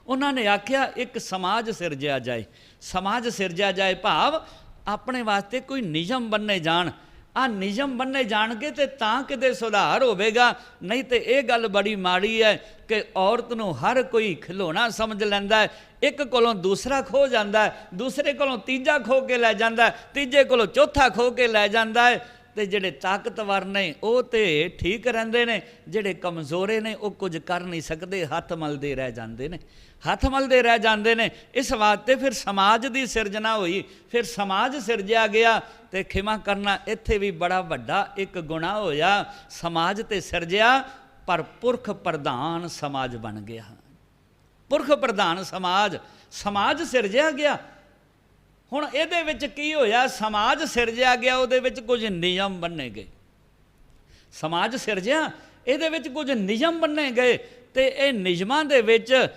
ਉਹਨਾਂ ਨੇ ਆਖਿਆ, ਇੱਕ ਸਮਾਜ ਸਿਰਜਿਆ ਜਾਏ। ਸਮਾਜ ਸਿਰਜਿਆ ਜਾਏ ਭਾਵ ਆਪਣੇ ਵਾਸਤੇ ਕੋਈ ਨਿਯਮ ਬੰਨੇ ਜਾਣ। ਆ ਨਿਯਮ ਬੰਨੇ ਜਾਣਗੇ ਤੇ ਤਾਂ ਕਿਤੇ ਸੁਧਾਰ ਹੋਵੇਗਾ। ਨਹੀਂ ਤੇ ਇਹ ਗੱਲ ਬੜੀ ਮਾੜੀ ਹੈ ਕਿ ਔਰਤ ਨੂੰ ਹਰ ਕੋਈ ਖਿਲੌਣਾ ਸਮਝ ਲੈਂਦਾ ਹੈ। ਇੱਕ ਕੋਲੋਂ ਦੂਸਰਾ ਖੋ ਜਾਂਦਾ ਹੈ, ਦੂਸਰੇ ਕੋਲੋਂ ਤੀਜਾ ਖੋ ਕੇ ਲੈ ਜਾਂਦਾ ਹੈ, ਤੀਜੇ ਕੋਲੋਂ ਚੌਥਾ ਖੋ ਕੇ ਲੈ ਜਾਂਦਾ ਹੈ। ਤੇ ਜਿਹੜੇ ਤਾਕਤਵਰ ਨੇ, ਉਹ ਤੇ ਠੀਕ ਰਹਿੰਦੇ ਨੇ, ਜਿਹੜੇ ਕਮਜ਼ੋਰੇ ਨੇ, ਉਹ ਕੁਝ ਕਰ ਨਹੀਂ ਸਕਦੇ, ਹੱਥ ਮਲਦੇ ਰਹਿ ਜਾਂਦੇ ਨੇ। ਹੱਥ ਮਲਦੇ ਰਹਿ ਜਾਂਦੇ ਨੇ, ਇਸ ਵਾਸਤੇ ਫਿਰ ਸਮਾਜ ਦੀ ਸਿਰਜਣਾ ਹੋਈ। ਫਿਰ ਸਮਾਜ ਸਿਰਜਿਆ ਗਿਆ ਤੇ ਖਿਮਾ ਕਰਨਾ ਇੱਥੇ ਵੀ ਬੜਾ ਵੱਡਾ ਇੱਕ ਗੁਨਾਹ ਹੋਇਆ। ਸਮਾਜ ਤੇ ਸਿਰਜਿਆ, ਪਰ ਪੁਰਖ ਪ੍ਰਧਾਨ ਸਮਾਜ ਬਣ ਗਿਆ। ਪੁਰਖ ਪ੍ਰਧਾਨ ਸਮਾਜ ਸਮਾਜ ਸਿਰਜਿਆ ਗਿਆ ਹੁਣ ਇਹਦੇ ਵਿੱਚ ਕੀ ਹੋਇਆ? ਸਮਾਜ ਸਿਰਜਿਆ ਗਿਆ, ਉਹਦੇ ਵਿੱਚ ਕੁਝ ਨਿਯਮ ਬੰਨੇ ਗਏ। ਸਮਾਜ ਸਿਰਜਿਆ, ਇਹਦੇ ਵਿੱਚ ਕੁਝ ਨਿਯਮ ਬੰਨੇ ਗਏ ਤੇ ਇਹ ਨਿਯਮਾਂ ਦੇ ਵਿੱਚ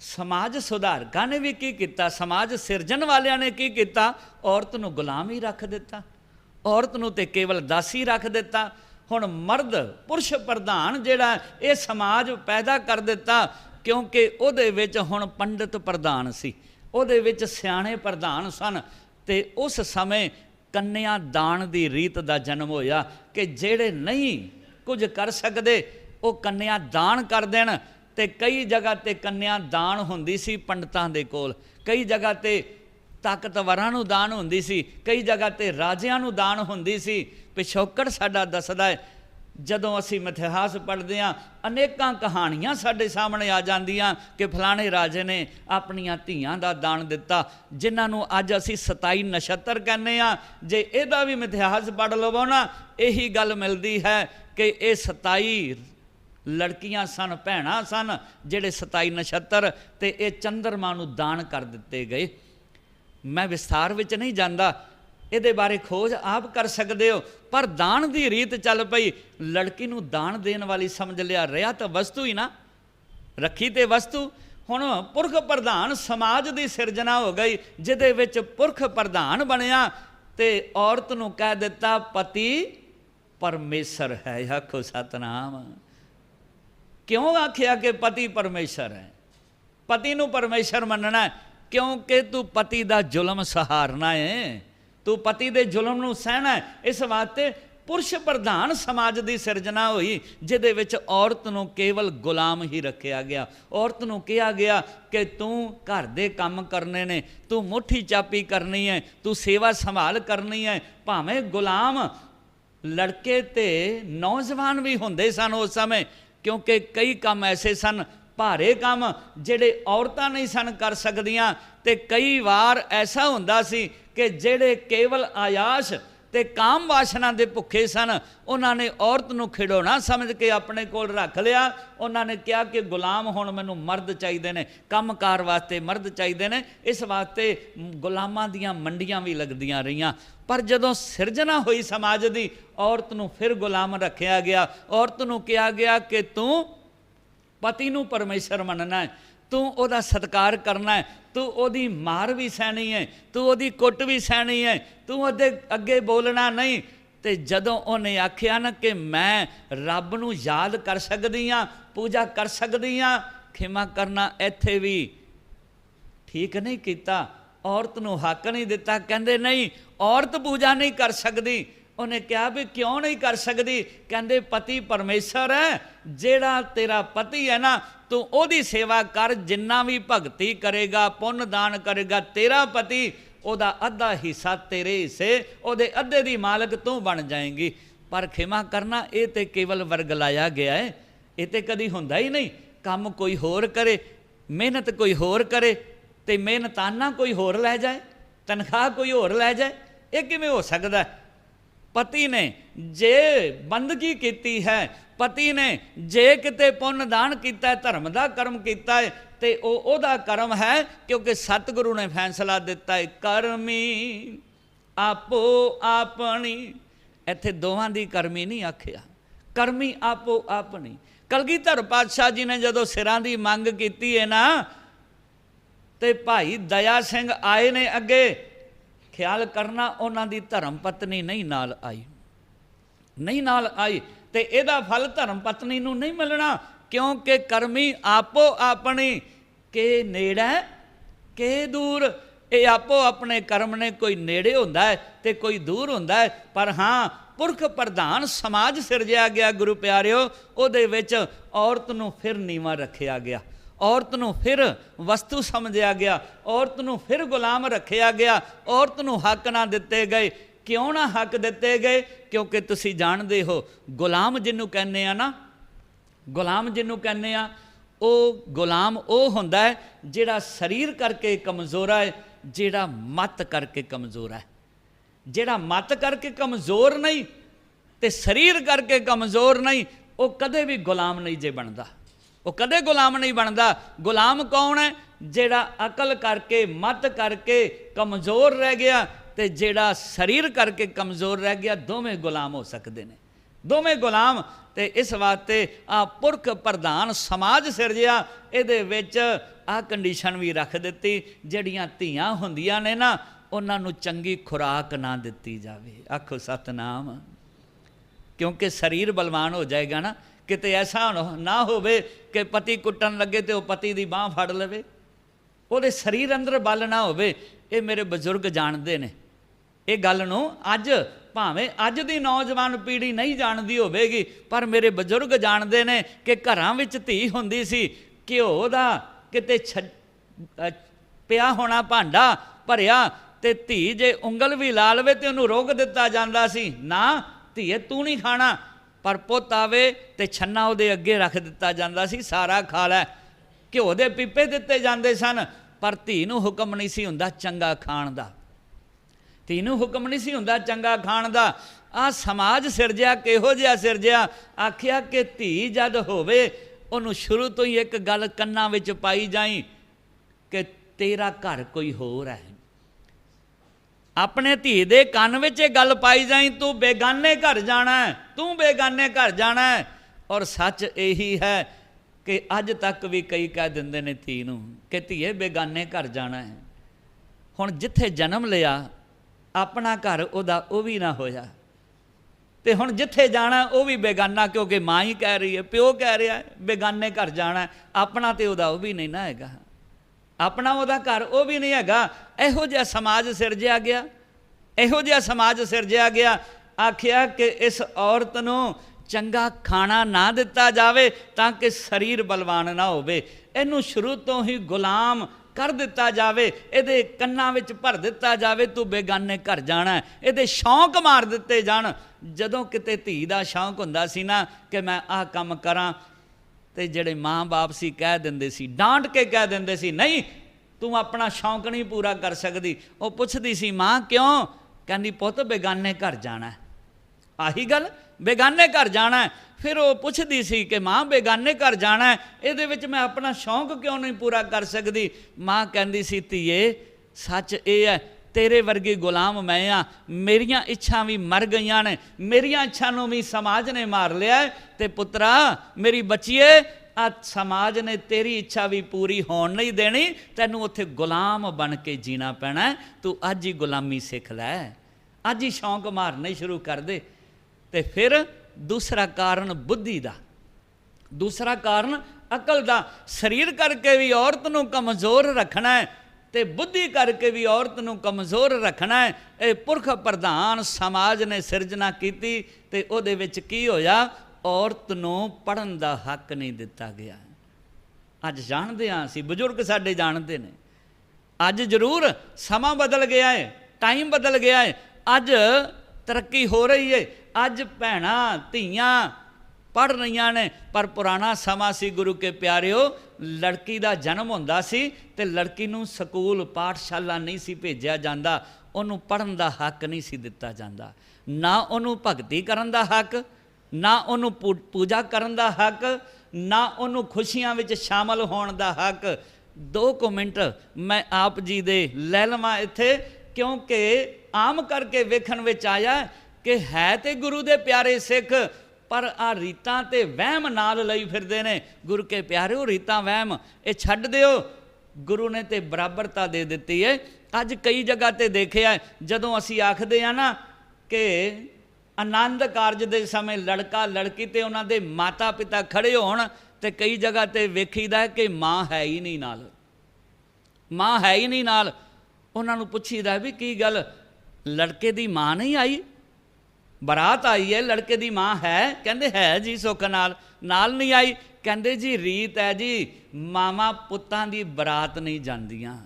ਸਮਾਜ ਸੁਧਾਰਕਾਂ ਨੇ ਵੀ ਕੀ ਕੀਤਾ? ਸਮਾਜ ਸਿਰਜਣ ਵਾਲਿਆਂ ਨੇ ਕੀ ਕੀਤਾ? ਔਰਤ ਨੂੰ ਗੁਲਾਮ ਹੀ ਰੱਖ ਦਿੱਤਾ। ਔਰਤ ਨੂੰ ਤੇ ਕੇਵਲ ਦਾਸੀ ਰੱਖ ਦਿੱਤਾ। ਹੁਣ ਮਰਦ ਪੁਰਸ਼ ਪ੍ਰਧਾਨ ਜਿਹੜਾ ਇਹ ਸਮਾਜ ਪੈਦਾ ਕਰ ਦਿੱਤਾ ਕਿਉਂਕਿ ਉਹਦੇ ਵਿੱਚ ਹੁਣ ਪੰਡਿਤ ਪ੍ਰਧਾਨ ਸੀ। ਉਹਦੇ ਵਿੱਚ ਸਿਆਣੇ ਪ੍ਰਧਾਨ ਸਨ ਤੇ ਉਸ ਸਮੇਂ ਕੰਨਿਆ ਦਾਨ ਦੀ ਰੀਤ ਦਾ ਜਨਮ ਹੋਇਆ ਕਿ ਜਿਹੜੇ ਨਹੀਂ ਕੁਝ ਕਰ ਸਕਦੇ, ਉਹ ਕੰਨਿਆ ਦਾਨ ਕਰ ਦੇਣ ਤੇ ਕਈ ਜਗ੍ਹਾ ਤੇ ਕੰਨਿਆ ਦਾਨ ਹੁੰਦੀ ਸੀ ਪੰਡਤਾਂ ਦੇ ਕੋਲ, ਕਈ ਜਗ੍ਹਾ ਤੇ ਤਾਕਤਵਰਾਂ ਨੂੰ ਦਾਨ ਹੁੰਦੀ ਸੀ, ਕਈ ਜਗ੍ਹਾ ਤੇ ਰਾਜਿਆਂ ਨੂੰ ਦਾਨ ਹੁੰਦੀ ਸੀ। ਪਿਛੋਕੜ ਸਾਡਾ ਦੱਸਦਾ ਹੈ ਜਦੋਂ ਅਸੀਂ ਮਿਥਿਹਾਸ ਪੜ੍ਹਦੇ ਹਾਂ, ਅਨੇਕਾਂ ਕਹਾਣੀਆਂ ਸਾਡੇ ਸਾਹਮਣੇ ਆ ਜਾਂਦੀਆਂ ਕਿ ਫਲਾਣੇ ਰਾਜੇ ਨੇ ਆਪਣੀਆਂ ਧੀਆਂ ਦਾ ਦਾਨ ਦਿੱਤਾ, ਜਿਨ੍ਹਾਂ ਨੂੰ ਅੱਜ ਅਸੀਂ 27 ਨਛੱਤਰ ਕਹਿੰਦੇ ਆ ਜੇ ਇਹਦਾ ਵੀ ਮਿਥਿਹਾਸ ਪੜ੍ਹ ਲਵੋ ਨਾ, ਇਹੀ ਗੱਲ ਮਿਲਦੀ ਹੈ ਕਿ ਇਹ 27 ਲੜਕੀਆਂ ਸਨ, ਭੈਣਾਂ ਸਨ, ਜਿਹੜੇ 27 ਨਛੱਤਰ ਤੇ ਇਹ ਚੰਦਰਮਾ ਨੂੰ ਦਾਨ ਕਰ ਦਿੱਤੇ ਗਏ। ਮੈਂ ਵਿਸਥਾਰ ਵਿੱਚ ਨਹੀਂ ਜਾਂਦਾ ਇਹਦੇ ਬਾਰੇ ਖੋਜ ਆਪ ਕਰ ਸਕਦੇ ਹੋ। ਪਰ ਦਾਨ ਦੀ ਰੀਤ ਚੱਲ ਪਈ। ਲੜਕੀ ਨੂੰ ਦਾਨ ਦੇਣ ਵਾਲੀ ਸਮਝ ਲਿਆ। ਰਿਹਾ ਤਾਂ ਵਸਤੂ ਹੀ ਨਾ। ਰੱਖੀ ਤੇ ਵਸਤੂ। ਹੁਣ ਪੁਰਖ ਪ੍ਰਧਾਨ ਸਮਾਜ ਦੀ ਸਿਰਜਣਾ ਹੋ ਗਈ, ਜਿਹਦੇ ਵਿੱਚ ਪੁਰਖ ਪ੍ਰਧਾਨ ਬਣਿਆ ਤੇ ਔਰਤ ਨੂੰ ਕਹਿ ਦਿੱਤਾ, ਪਤੀ, ਪਰਮੇਸ਼ਰ ਹੈ। ਆਖੋ ਸਤਨਾਮ। ਕਿਉਂ ਆਖਿਆ ਕਿ ਪਤੀ ਪਰਮੇਸ਼ਰ ਹੈ? ਪਤੀ ਨੂੰ ਪਰਮੇਸ਼ਰ ਮੰਨਣਾ ਕਿਉਂਕਿ ਤੂੰ ਪਤੀ ਦਾ ਜ਼ੁਲਮ ਸਹਾਰਨਾ ਹੈ ਤੂੰ ਪਤੀ ਦੇ ਜ਼ੁਲਮ ਨੂੰ ਸਹਿਣਾ ਇਸ ਵਾਸਤੇ ਪੁਰਸ਼ ਪ੍ਰਧਾਨ ਸਮਾਜ ਦੀ ਸਿਰਜਣਾ ਹੋਈ, ਜਿਹਦੇ ਵਿੱਚ ਔਰਤ ਨੂੰ ਕੇਵਲ ਗੁਲਾਮ ਹੀ ਰੱਖਿਆ ਗਿਆ। ਔਰਤ ਨੂੰ ਕਿਹਾ ਗਿਆ ਕਿ ਤੂੰ ਘਰ ਦੇ ਕੰਮ ਕਰਨੇ ਨੇ, ਤੂੰ ਮੁੱਠੀ ਚਾਪੀ ਕਰਨੀ ਹੈ, ਤੂੰ ਸੇਵਾ ਸੰਭਾਲ ਕਰਨੀ ਹੈ। ਭਾਵੇਂ ਗੁਲਾਮ ਲੜਕੇ ਤੇ ਨੌਜਵਾਨ ਵੀ ਹੁੰਦੇ ਸਨ ਉਸ ਸਮੇਂ, ਕਿਉਂਕਿ ਕਈ ਕੰਮ ਐਸੇ ਸਨ ਭਾਰੇ ਕੰਮ ਜਿਹੜੇ ਔਰਤਾਂ ਨਹੀਂ ਸਨ ਕਰ ਸਕਦੀਆਂ। ਤੇ ਕਈ ਵਾਰ ਐਸਾ ਹੁੰਦਾ ਸੀ ਕਿ ਜਿਹੜੇ ਕੇਵਲ ਆਯਾਸ਼ ਤੇ ਕਾਮ ਵਾਸ਼ਨਾ ਦੇ ਭੁੱਖੇ ਸਨ, ਉਹਨਾਂ ਨੇ ਔਰਤ ਨੂੰ ਖਿਡੌਣਾ ਸਮਝ ਕੇ ਆਪਣੇ ਕੋਲ ਰੱਖ ਲਿਆ। ਉਹਨਾਂ ਨੇ ਕਿਹਾ ਕਿ ਗੁਲਾਮ ਹੁਣ ਮੈਨੂੰ ਮਰਦ ਚਾਹੀਦੇ ਨੇ, ਕੰਮਕਾਰ ਵਾਸਤੇ ਮਰਦ ਚਾਹੀਦੇ ਨੇ, ਇਸ ਵਾਸਤੇ ਗੁਲਾਮਾਂ ਦੀਆਂ ਮੰਡੀਆਂ ਵੀ ਲੱਗਦੀਆਂ ਰਹੀਆਂ। ਪਰ ਜਦੋਂ ਸਿਰਜਣਾ ਹੋਈ ਸਮਾਜ ਦੀ, ਔਰਤ ਨੂੰ ਫਿਰ ਗੁਲਾਮ ਰੱਖਿਆ ਗਿਆ। ਔਰਤ ਨੂੰ ਕਿਹਾ ਗਿਆ ਕਿ ਤੂੰ ਪਤੀ ਨੂੰ ਪਰਮੇਸ਼ਰ ਮੰਨਣਾ ਹੈ। ਤੂੰ ਉਹਦਾ ਸਤਿਕਾਰ ਕਰਨਾ ਹੈ। ਤੂੰ ਉਹਦੀ ਮਾਰ ਵੀ ਸਹਿਣੀ ਹੈ। ਤੂੰ ਉਹਦੀ ਕੁੱਟ ਵੀ ਸਹਿਣੀ ਹੈ। ਤੂੰ ਉਹਦੇ ਅੱਗੇ ਬੋਲਣਾ ਨਹੀਂ। ਤੇ ਜਦੋਂ ਉਹਨੇ ਆਖਿਆ ਨਾ ਕਿ ਮੈਂ ਰੱਬ ਨੂੰ ਯਾਦ ਕਰ ਸਕਦੀ ਆ ਪੂਜਾ ਕਰ ਸਕਦੀ ਆ ਖਿਮਾ ਕਰਨਾ ਇੱਥੇ ਵੀ ਠੀਕ ਨਹੀਂ ਕੀਤਾ। ਔਰਤ ਨੂੰ ਹੱਕ ਨਹੀਂ ਦਿੱਤਾ। ਕਹਿੰਦੇ ਨਹੀਂ, ਔਰਤ ਪੂਜਾ ਨਹੀਂ ਕਰ ਸਕਦੀ। ਉਹਨੇ ਕਿਹਾ ਵੀ ਕਿਉਂ ਨਹੀਂ ਕਰ ਸਕਦੀ? ਕਹਿੰਦੇ, ਪਤੀ ਪਰਮੇਸ਼ਰ ਹੈ, ਜਿਹੜਾ ਤੇਰਾ ਪਤੀ ਹੈ ਨਾ, ਤੂੰ ਉਹਦੀ ਸੇਵਾ ਕਰ, ਜਿੰਨਾ ਵੀ ਭਗਤੀ ਕਰੇਗਾ, ਪੁੰਨ ਦਾਨ ਕਰੇਗਾ, ਤੇਰਾ ਪਤੀ ਉਹਦਾ ਅੱਧਾ ਹਿੱਸਾ ਤੇਰੇ ਹਿੱਸੇ, ਉਹਦੇ ਅੱਧੇ ਦੀ ਮਾਲਕ ਤੂੰ ਬਣ ਜਾਏਂਗੀ। ਪਰ ਖਿਮਾ ਕਰਨਾ, ਇਹ ਤੇ ਕੇਵਲ ਵਰਗ ਲਾਇਆ ਗਿਆ ਹੈ। ਇਹ ਤੇ ਕਦੀ ਹੁੰਦਾ ਹੀ ਨਹੀਂ। ਕੰਮ ਕੋਈ ਹੋਰ ਕਰੇ, ਮਿਹਨਤ ਕੋਈ ਹੋਰ ਕਰੇ, ਤੇ ਮਿਹਨਤਾਨਾ ਕੋਈ ਹੋਰ ਲੈ ਜਾਏ, ਤਨਖਾਹ ਕੋਈ ਹੋਰ ਲੈ ਜਾਏ, ਇਹ ਕਿਵੇਂ ਹੋ ਸਕਦਾ? ਹੈ? ਪਤੀ ਨੇ ਜੇ ਬੰਦਗੀ ਕੀਤੀ ਹੈ, ਪਤੀ ਨੇ ਜੇ ਕਿਤੇ ਪੁੰਨ ਦਾਨ ਕੀਤਾ ਹੈ, ਧਰਮ ਦਾ ਕਰਮ ਕੀਤਾ ਹੈ, ਤੇ ਉਹ ਉਹਦਾ ਕਰਮ ਹੈ ਕਿਉਂਕਿ ਸਤਿਗੁਰੂ ਨੇ ਫੈਸਲਾ ਦਿੱਤਾ ਹੈ, ਕਰਮੀ ਆਪੋ ਆਪਣੀ। ਇੱਥੇ ਦੋਹਾਂ ਦੀ ਕਰਮੀ ਨਹੀਂ ਆਖਿਆ। ਕਰਮੀ ਆਪੋ ਆਪਣੀ। ਕਲਗੀਧਰ ਪਾਤਸ਼ਾਹ ਜੀ ਨੇ ਜਦੋਂ ਸਿਰਾਂ ਦੀ ਮੰਗ ਕੀਤੀ ਹੈ ਨਾ, ਤੇ ਭਾਈ ਦਇਆ ਸਿੰਘ ਆਏ ਨੇ ਅੱਗੇ ਖਿਆਲ ਕਰਨਾ ਉਹਨਾਂ ਦੀ ਧਰਮ ਪਤਨੀ ਨਹੀਂ ਨਾਲ ਆਈ। ਨਹੀਂ ਨਾਲ ਆਈ ਤੇ ਇਹਦਾ ਫਲ ਧਰਮ ਪਤਨੀ ਨੂੰ ਨਹੀਂ ਮਿਲਣਾ, ਕਿਉਂਕਿ ਕਰਮੀ ਆਪੋ ਆਪਣੀ। ਕੇ ਨੇੜੇ ਕੇ ਦੂਰ? ਇਹ ਆਪੋ ਆਪਣੇ ਕਰਮ ਨੇ ਕੋਈ ਨੇੜੇ ਹੁੰਦਾ ਹੈ ਤੇ ਕੋਈ ਦੂਰ ਹੁੰਦਾ ਹੈ। ਪਰ ਹਾਂ, ਪੁਰਖ ਪ੍ਰਧਾਨ ਸਮਾਜ ਸਿਰਜਿਆ ਗਿਆ, ਗੁਰੂ ਪਿਆਰਿਓ, ਉਹਦੇ ਵਿੱਚ ਔਰਤ ਨੂੰ ਫਿਰ ਨੀਵਾ ਰੱਖਿਆ ਗਿਆ। ਔਰਤ ਨੂੰ ਫਿਰ ਵਸਤੂ ਸਮਝਿਆ ਗਿਆ, ਔਰਤ ਨੂੰ ਫਿਰ ਗੁਲਾਮ ਰੱਖਿਆ ਗਿਆ, ਔਰਤ ਨੂੰ ਹੱਕ ਨਾ ਦਿੱਤੇ ਗਏ। ਕਿਉਂ ਨਾ ਹੱਕ ਦਿੱਤੇ ਗਏ? ਕਿਉਂਕਿ ਤੁਸੀਂ ਜਾਣਦੇ ਹੋ, ਗੁਲਾਮ ਜਿਹਨੂੰ ਕਹਿੰਦੇ ਆ ਨਾ, ਗੁਲਾਮ ਜਿਹਨੂੰ ਕਹਿੰਦੇ ਆ, ਉਹ ਗੁਲਾਮ ਉਹ ਹੁੰਦਾ ਹੈ ਜਿਹੜਾ ਸਰੀਰ ਕਰਕੇ ਕਮਜ਼ੋਰ ਹੈ ਜਿਹੜਾ ਮਤ ਕਰਕੇ ਕਮਜ਼ੋਰ ਹੈ ਜਿਹੜਾ ਮਤ ਕਰਕੇ ਕਮਜ਼ੋਰ ਨਹੀਂ ਤੇ ਸਰੀਰ ਕਰਕੇ ਕਮਜ਼ੋਰ ਨਹੀਂ, ਉਹ ਕਦੇ ਵੀ ਗੁਲਾਮ ਨਹੀਂ ਜੇ ਬਣਦਾ। ਉਹ ਕਦੇ ਗੁਲਾਮ ਨਹੀਂ ਬਣਦਾ। ਗੁਲਾਮ ਕੌਣ ਹੈ? ਜਿਹੜਾ ਅਕਲ ਕਰਕੇ, ਮਤ ਕਰਕੇ ਕਮਜ਼ੋਰ ਰਹਿ ਗਿਆ ਤੇ ਜਿਹੜਾ ਸਰੀਰ ਕਰਕੇ ਕਮਜ਼ੋਰ ਰਹਿ ਗਿਆ, ਦੋਵੇਂ ਗੁਲਾਮ ਹੋ ਸਕਦੇ ਨੇ। ਦੋਵੇਂ ਗੁਲਾਮ ਤੇ ਇਸ ਵਾਸਤੇ ਆ ਪੁਰਖ ਪ੍ਰਧਾਨ ਸਮਾਜ ਸਿਰਜਿਆ, ਇਹਦੇ ਵਿੱਚ ਆ ਕੰਡੀਸ਼ਨ ਵੀ ਰੱਖ ਦਿੱਤੀ, ਜਿਹੜੀਆਂ ਧੀਆਂ ਹੁੰਦੀਆਂ ਨੇ ਨਾ, ਉਹਨਾਂ ਨੂੰ ਚੰਗੀ ਖੁਰਾਕ ਨਾ ਦਿੱਤੀ ਜਾਵੇ। ਆਖੋ ਸਤਨਾਮ। ਕਿਉਂਕਿ ਸਰੀਰ ਬਲਵਾਨ ਹੋ ਜਾਏਗਾ ਨਾ ਕਿਤੇ ਐਸਾ ਨਾ- ਨਾ ਹੋਵੇ ਕਿ ਪਤੀ ਕੁੱਟਣ ਲੱਗੇ ਤੇ ਉਹ ਪਤੀ ਦੀ ਬਾਹ ਫੜ ਲਵੇ। ਉਹਦੇ ਸਰੀਰ ਅੰਦਰ ਬਲ ਨਾ ਹੋਵੇ, ਇਹ ਮੇਰੇ ਬਜ਼ੁਰਗ ਜਾਣਦੇ ਨੇ। ਇਹ ਗੱਲ ਨੂੰ ਅੱਜ ਭਾਵੇਂ ਅੱਜ ਦੀ ਨੌਜਵਾਨ ਪੀੜ੍ਹੀ ਨਹੀਂ ਜਾਣਦੀ ਹੋਵੇਗੀ, ਪਰ ਮੇਰੇ ਬਜ਼ੁਰਗ ਜਾਣਦੇ ਨੇ ਕਿ ਘਰਾਂ ਵਿੱਚ ਧੀ ਹੁੰਦੀ ਸੀ, ਘਿਓ ਦਾ ਕਿਤੇ ਛੱਡ- ਪਿਆ ਹੋਣਾ ਭਾਂਡਾ ਭਰਿਆ ਤੇ ਧੀ ਜੇ ਉਂਗਲ ਵੀ ਲਾ ਲਵੇ ਤੇ ਉਹਨੂੰ ਰੋਕ ਦਿੱਤਾ ਜਾਂਦਾ ਸੀ। ਨਾ, ਧੀਏ ਤੂੰ ਨਹੀਂ ਖਾਣਾ ਪਰ ਪੁੱਤ ਆਵੇ ਤੇ ਛੰਨਾ ਉਹਦੇ ਅੱਗੇ ਰੱਖ ਦਿੱਤਾ ਜਾਂਦਾ ਸੀ, ਸਾਰਾ ਖਾ ਲੈ। ਘਿਓ ਦੇ ਪੀਪੇ ਦਿੱਤੇ ਜਾਂਦੇ ਸਨ, ਪਰ ਧੀ ਨੂੰ ਹੁਕਮ ਨਹੀਂ ਸੀ ਹੁੰਦਾ ਚੰਗਾ ਖਾਣ ਦਾ। ਧੀ ਨੂੰ ਹੁਕਮ ਨਹੀਂ ਸੀ ਹੁੰਦਾ ਚੰਗਾ ਖਾਣ ਦਾ। ਆ ਸਮਾਜ ਸਿਰਜਿਆ, ਕਿਹੋ ਜਿਹਾ ਸਿਰਜਿਆ? ਆਖਿਆ ਕਿ ਧੀ ਜਦ ਹੋਵੇ, ਉਹਨੂੰ ਸ਼ੁਰੂ ਤੋਂ ਹੀ ਇੱਕ ਗੱਲ ਕੰਨਾਂ ਵਿੱਚ ਪਾਈ ਜਾਈ ਕਿ ਤੇਰਾ ਘਰ ਕੋਈ ਹੋਰ ਹੈ। ਆਪਣੇ ਧੀ ਦੇ ਕੰਨ ਵਿੱਚ ਇਹ ਗੱਲ ਪਾਈ ਜਾਈ, ਤੂੰ ਬੇਗਾਨੇ ਘਰ ਜਾਣਾ ਤੂੰ ਬੇਗਾਨੇ ਘਰ ਜਾਣਾ ਔਰ ਸੱਚ ਇਹੀ ਹੈ ਕਿ ਅੱਜ ਤੱਕ ਵੀ ਕਈ ਕਹਿ ਦਿੰਦੇ ਨੇ ਧੀ ਨੂੰ ਕਿ ਧੀਏ ਬੇਗਾਨੇ ਘਰ ਜਾਣਾ ਹੈ। ਹੁਣ ਜਿੱਥੇ ਜਨਮ ਲਿਆ, ਆਪਣਾ ਘਰ ਉਹਦਾ ਉਹ ਵੀ ਨਾ ਹੋਇਆ। ਤੇ ਹੁਣ ਜਿੱਥੇ ਜਾਣਾ, ਉਹ ਵੀ ਬੇਗਾਨਾ ਕਿਉਂਕਿ ਮਾਂ ਹੀ ਕਹਿ ਰਹੀ ਹੈ, ਪਿਓ ਕਹਿ ਰਿਹਾ ਬੇਗਾਨੇ ਘਰ ਜਾਣਾ ਆਪਣਾ ਤੇ ਉਹਦਾ ਉਹ ਵੀ ਨਹੀਂ ਨਾ ਹੈਗਾ। ਆਪਣਾ ਉਹਦਾ ਘਰ ਉਹ ਵੀ ਨਹੀਂ ਹੈਗਾ। ਇਹੋ ਜਿਹਾ ਸਮਾਜ ਸਿਰਜਿਆ ਗਿਆ। ਇਹੋ ਜਿਹਾ ਸਮਾਜ ਸਿਰਜਿਆ ਗਿਆ। ਆਖਿਆ ਕਿ ਇਸ ਔਰਤ ਨੂੰ ਚੰਗਾ ਖਾਣਾ ਨਾ ਦਿੱਤਾ ਜਾਵੇ ਤਾਂ ਕਿ ਸਰੀਰ ਬਲਵਾਨ ਨਾ ਹੋਵੇ। ਇਹਨੂੰ ਸ਼ੁਰੂ ਤੋਂ ਹੀ ਗੁਲਾਮ ਕਰ ਦਿੱਤਾ ਜਾਵੇ। ਇਹਦੇ ਕੰਨਾਂ ਵਿੱਚ ਭਰ ਦਿੱਤਾ ਜਾਵੇ, ਤੂੰ ਬੇਗਾਨੇ ਘਰ ਜਾਣਾ ਇਹਦੇ ਸ਼ੌਂਕ ਮਾਰ ਦਿੱਤੇ ਜਾਣ। ਜਦੋਂ ਕਿਤੇ ਧੀ ਦਾ ਸ਼ੌਂਕ ਹੁੰਦਾ ਸੀ ਨਾ ਕਿ ਮੈਂ ਆਹ ਕੰਮ ਕਰਾਂ ਤੇ ਜਿਹੜੇ ਮਾਂ-ਬਾਪ ਸੀ ਕਹਿ ਦਿੰਦੇ ਸੀ, ਡਾਂਟ ਕੇ ਕਹਿ ਦਿੰਦੇ ਸੀ, ਨਹੀਂ, ਤੂੰ ਆਪਣਾ ਸ਼ੌਂਕ ਨਹੀਂ ਪੂਰਾ ਕਰ ਸਕਦੀ। ਉਹ ਪੁੱਛਦੀ ਸੀ, ਮਾਂ, ਕਿਉਂ? ਕਹਿੰਦੀ, ਪੁੱਤ, ਬੇਗਾਨੇ ਘਰ ਜਾਣਾ ਆਹੀ ਗੱਲ, ਬੇਗਾਨੇ ਘਰ ਜਾਣਾ ਫਿਰ ਉਹ ਪੁੱਛਦੀ ਸੀ ਕਿ, ਮਾਂ, ਬੇਗਾਨੇ ਘਰ ਜਾਣਾ ਇਹਦੇ ਵਿੱਚ ਮੈਂ ਆਪਣਾ ਸ਼ੌਂਕ ਕਿਉਂ ਨਹੀਂ ਪੂਰਾ ਕਰ ਸਕਦੀ? ਮਾਂ ਕਹਿੰਦੀ ਸੀ, ਧੀਏ, ਸੱਚ ਇਹ ਹੈ ਤੇਰੇ ਵਰਗੀ ਗੁਲਾਮ ਮੈਂ ਆ। ਮੇਰੀਆਂ ਇੱਛਾ ਵੀ ਮਰ ਗਈਆਂ ਨੇ। ਮੇਰੀਆਂ ਇੱਛਾ ਨੂੰ ਵੀ ਸਮਾਜ ਨੇ ਮਾਰ ਲਿਆ ਤੇ ਪੁੱਤਰਾ, ਮੇਰੀ ਬੱਚੀਏ, ਆ ਸਮਾਜ ਨੇ ਤੇਰੀ ਇੱਛਾ ਵੀ ਪੂਰੀ ਹੋਣ ਨਹੀਂ ਦੇਣੀ। ਤੈਨੂੰ ਉੱਥੇ ਗੁਲਾਮ ਬਣ ਕੇ ਜੀਣਾ ਪੈਣਾ ਤੂੰ ਅੱਜ ਹੀ ਗੁਲਾਮੀ ਸਿੱਖ ਲੈ। ਅੱਜ ਹੀ ਸ਼ੌਂਕ ਮਾਰਨੇ ਸ਼ੁਰੂ ਕਰ ਦੇ। ਤੇ ਫਿਰ ਦੂਸਰਾ ਕਾਰਨ ਬੁੱਧੀ ਦਾ। ਦੂਸਰਾ ਕਾਰਨ ਅਕਲ ਦਾ। ਸਰੀਰ ਕਰਕੇ ਵੀ ਔਰਤ ਨੂੰ ਕਮਜ਼ੋਰ ਰੱਖਣਾ ਹੈ। ਤੇ ਬੁੱਧੀ ਕਰਕੇ ਵੀ ਔਰਤ ਨੂੰ ਕਮਜ਼ੋਰ ਰੱਖਣਾ ਹੈ। ਇਹ ਪੁਰਖ ਪ੍ਰਧਾਨ ਸਮਾਜ ਨੇ ਸਿਰਜਣਾ ਕੀਤੀ ਤੇ ਉਹਦੇ ਵਿੱਚ ਕੀ ਹੋਇਆ? ਔਰਤ ਨੂੰ ਪੜਨ ਦਾ ਹੱਕ ਨਹੀਂ ਦਿੱਤਾ ਗਿਆ। ਅੱਜ ਜਾਣਦੇ ਹਾਂ ਅਸੀਂ, ਬਜ਼ੁਰਗ ਸਾਡੇ ਜਾਣਦੇ ਨੇ। ਅੱਜ ਜ਼ਰੂਰ ਸਮਾਂ ਬਦਲ ਗਿਆ ਹੈ, ਟਾਈਮ ਬਦਲ ਗਿਆ ਹੈ। ਅੱਜ ਤਰੱਕੀ ਹੋ ਰਹੀ ਹੈ। ਅੱਜ ਭੈਣਾਂ, ਧੀਆਂ ਪੜ ਰਹੀਆਂ ਨੇ, ਪਰ ਪੁਰਾਣਾ ਸਮਾਂ ਸੀ ਗੁਰੂ ਕੇ ਪਿਆਰਿਓ। ਲੜਕੀ ਦਾ ਜਨਮ ਹੁੰਦਾ ਸੀ ਤੇ ਲੜਕੀ ਨੂੰ ਸਕੂਲ ਪਾਠਸ਼ਾਲਾ ਨਹੀਂ ਸੀ ਭੇਜਿਆ ਜਾਂਦਾ, ਉਹਨੂੰ ਪੜਨ ਦਾ ਹੱਕ ਨਹੀਂ ਸੀ ਦਿੱਤਾ ਜਾਂਦਾ। ਨਾ ਉਹਨੂੰ ਭਗਤੀ ਕਰਨ ਦਾ ਹੱਕ, ਨਾ ਉਹਨੂੰ ਪੂ- ਪੂਜਾ ਕਰਨ ਦਾ ਹੱਕ, ਨਾ ਉਹਨੂੰ ਖੁਸ਼ੀਆਂ ਵਿੱਚ ਸ਼ਾਮਲ ਹੋਣ ਦਾ ਹੱਕ। ਦੋ ਕੁ ਮਿੰਟ ਮੈਂ ਆਪ ਜੀ ਦੇ ਲੈ ਲਵਾਂ ਇੱਥੇ, ਕਿਉਂਕਿ ਆਮ ਕਰਕੇ ਵੇਖਣ ਵਿੱਚ ਆਇਆ ਕਿ ਹੈ ਤੇ ਗੁਰੂ ਦੇ ਪਿਆਰੇ ਸਿੱਖ ਪਰ ਆ ਰੀਤਾਂ ਤੇ ਵਹਿਮ ਨਾਲ ਲਈ ਫਿਰਦੇ ਨੇ। ਗੁਰੂ ਕੇ ਪਿਆਰਿਓ, ਰੀਤਾਂ ਵਹਿਮ, ਇਹ ਛੱਡ ਦਿਓ। ਗੁਰੂ ਨੇ ਤੇ ਬਰਾਬਰਤਾ ਦੇ ਦਿੱਤੀ ਹੈ ਅੱਜ ਕਈ ਜਗ੍ਹਾ ਤੇ ਦੇਖਿਆ ਜਦੋਂ ਅਸੀਂ ਆਖਦੇ ਆ ਨਾ ਕਿ ਆਨੰਦ ਕਾਰਜ ਦੇ ਸਮੇਂ ਲੜਕਾ ਲੜਕੀ ਤੇ ਉਹਨਾਂ ਦੇ ਮਾਤਾ ਪਿਤਾ ਖੜੇ ਹੋਣ, ਤੇ ਕਈ ਜਗ੍ਹਾ ਤੇ ਵੇਖੀਦਾ ਕਿ ਮਾਂ ਹੈ ਹੀ ਨਹੀਂ ਨਾਲ। ਮਾਂ ਹੈ ਹੀ ਨਹੀਂ ਨਾਲ। ਉਹਨਾਂ ਨੂੰ ਪੁੱਛੀਦਾ ਵੀ ਕੀ ਗੱਲ? ਲੜਕੇ ਦੀ ਮਾਂ ਨਹੀਂ ਆਈ? ਬਰਾਤ ਆਈ ਹੈ, ਲੜਕੇ ਦੀ ਮਾਂ ਹੈ। ਕਹਿੰਦੇ, ਹੈ ਜੀ ਸੁੱਖ ਨਾਲ। ਨਾਲ ਨਹੀਂ ਆਈ। ਕਹਿੰਦੇ, ਜੀ ਰੀਤ ਹੈ ਜੀ ਮਾਮਾ ਪੁੱਤਾਂ ਦੀ ਬਰਾਤ ਨਹੀਂ ਜਾਂਦੀਆਂ।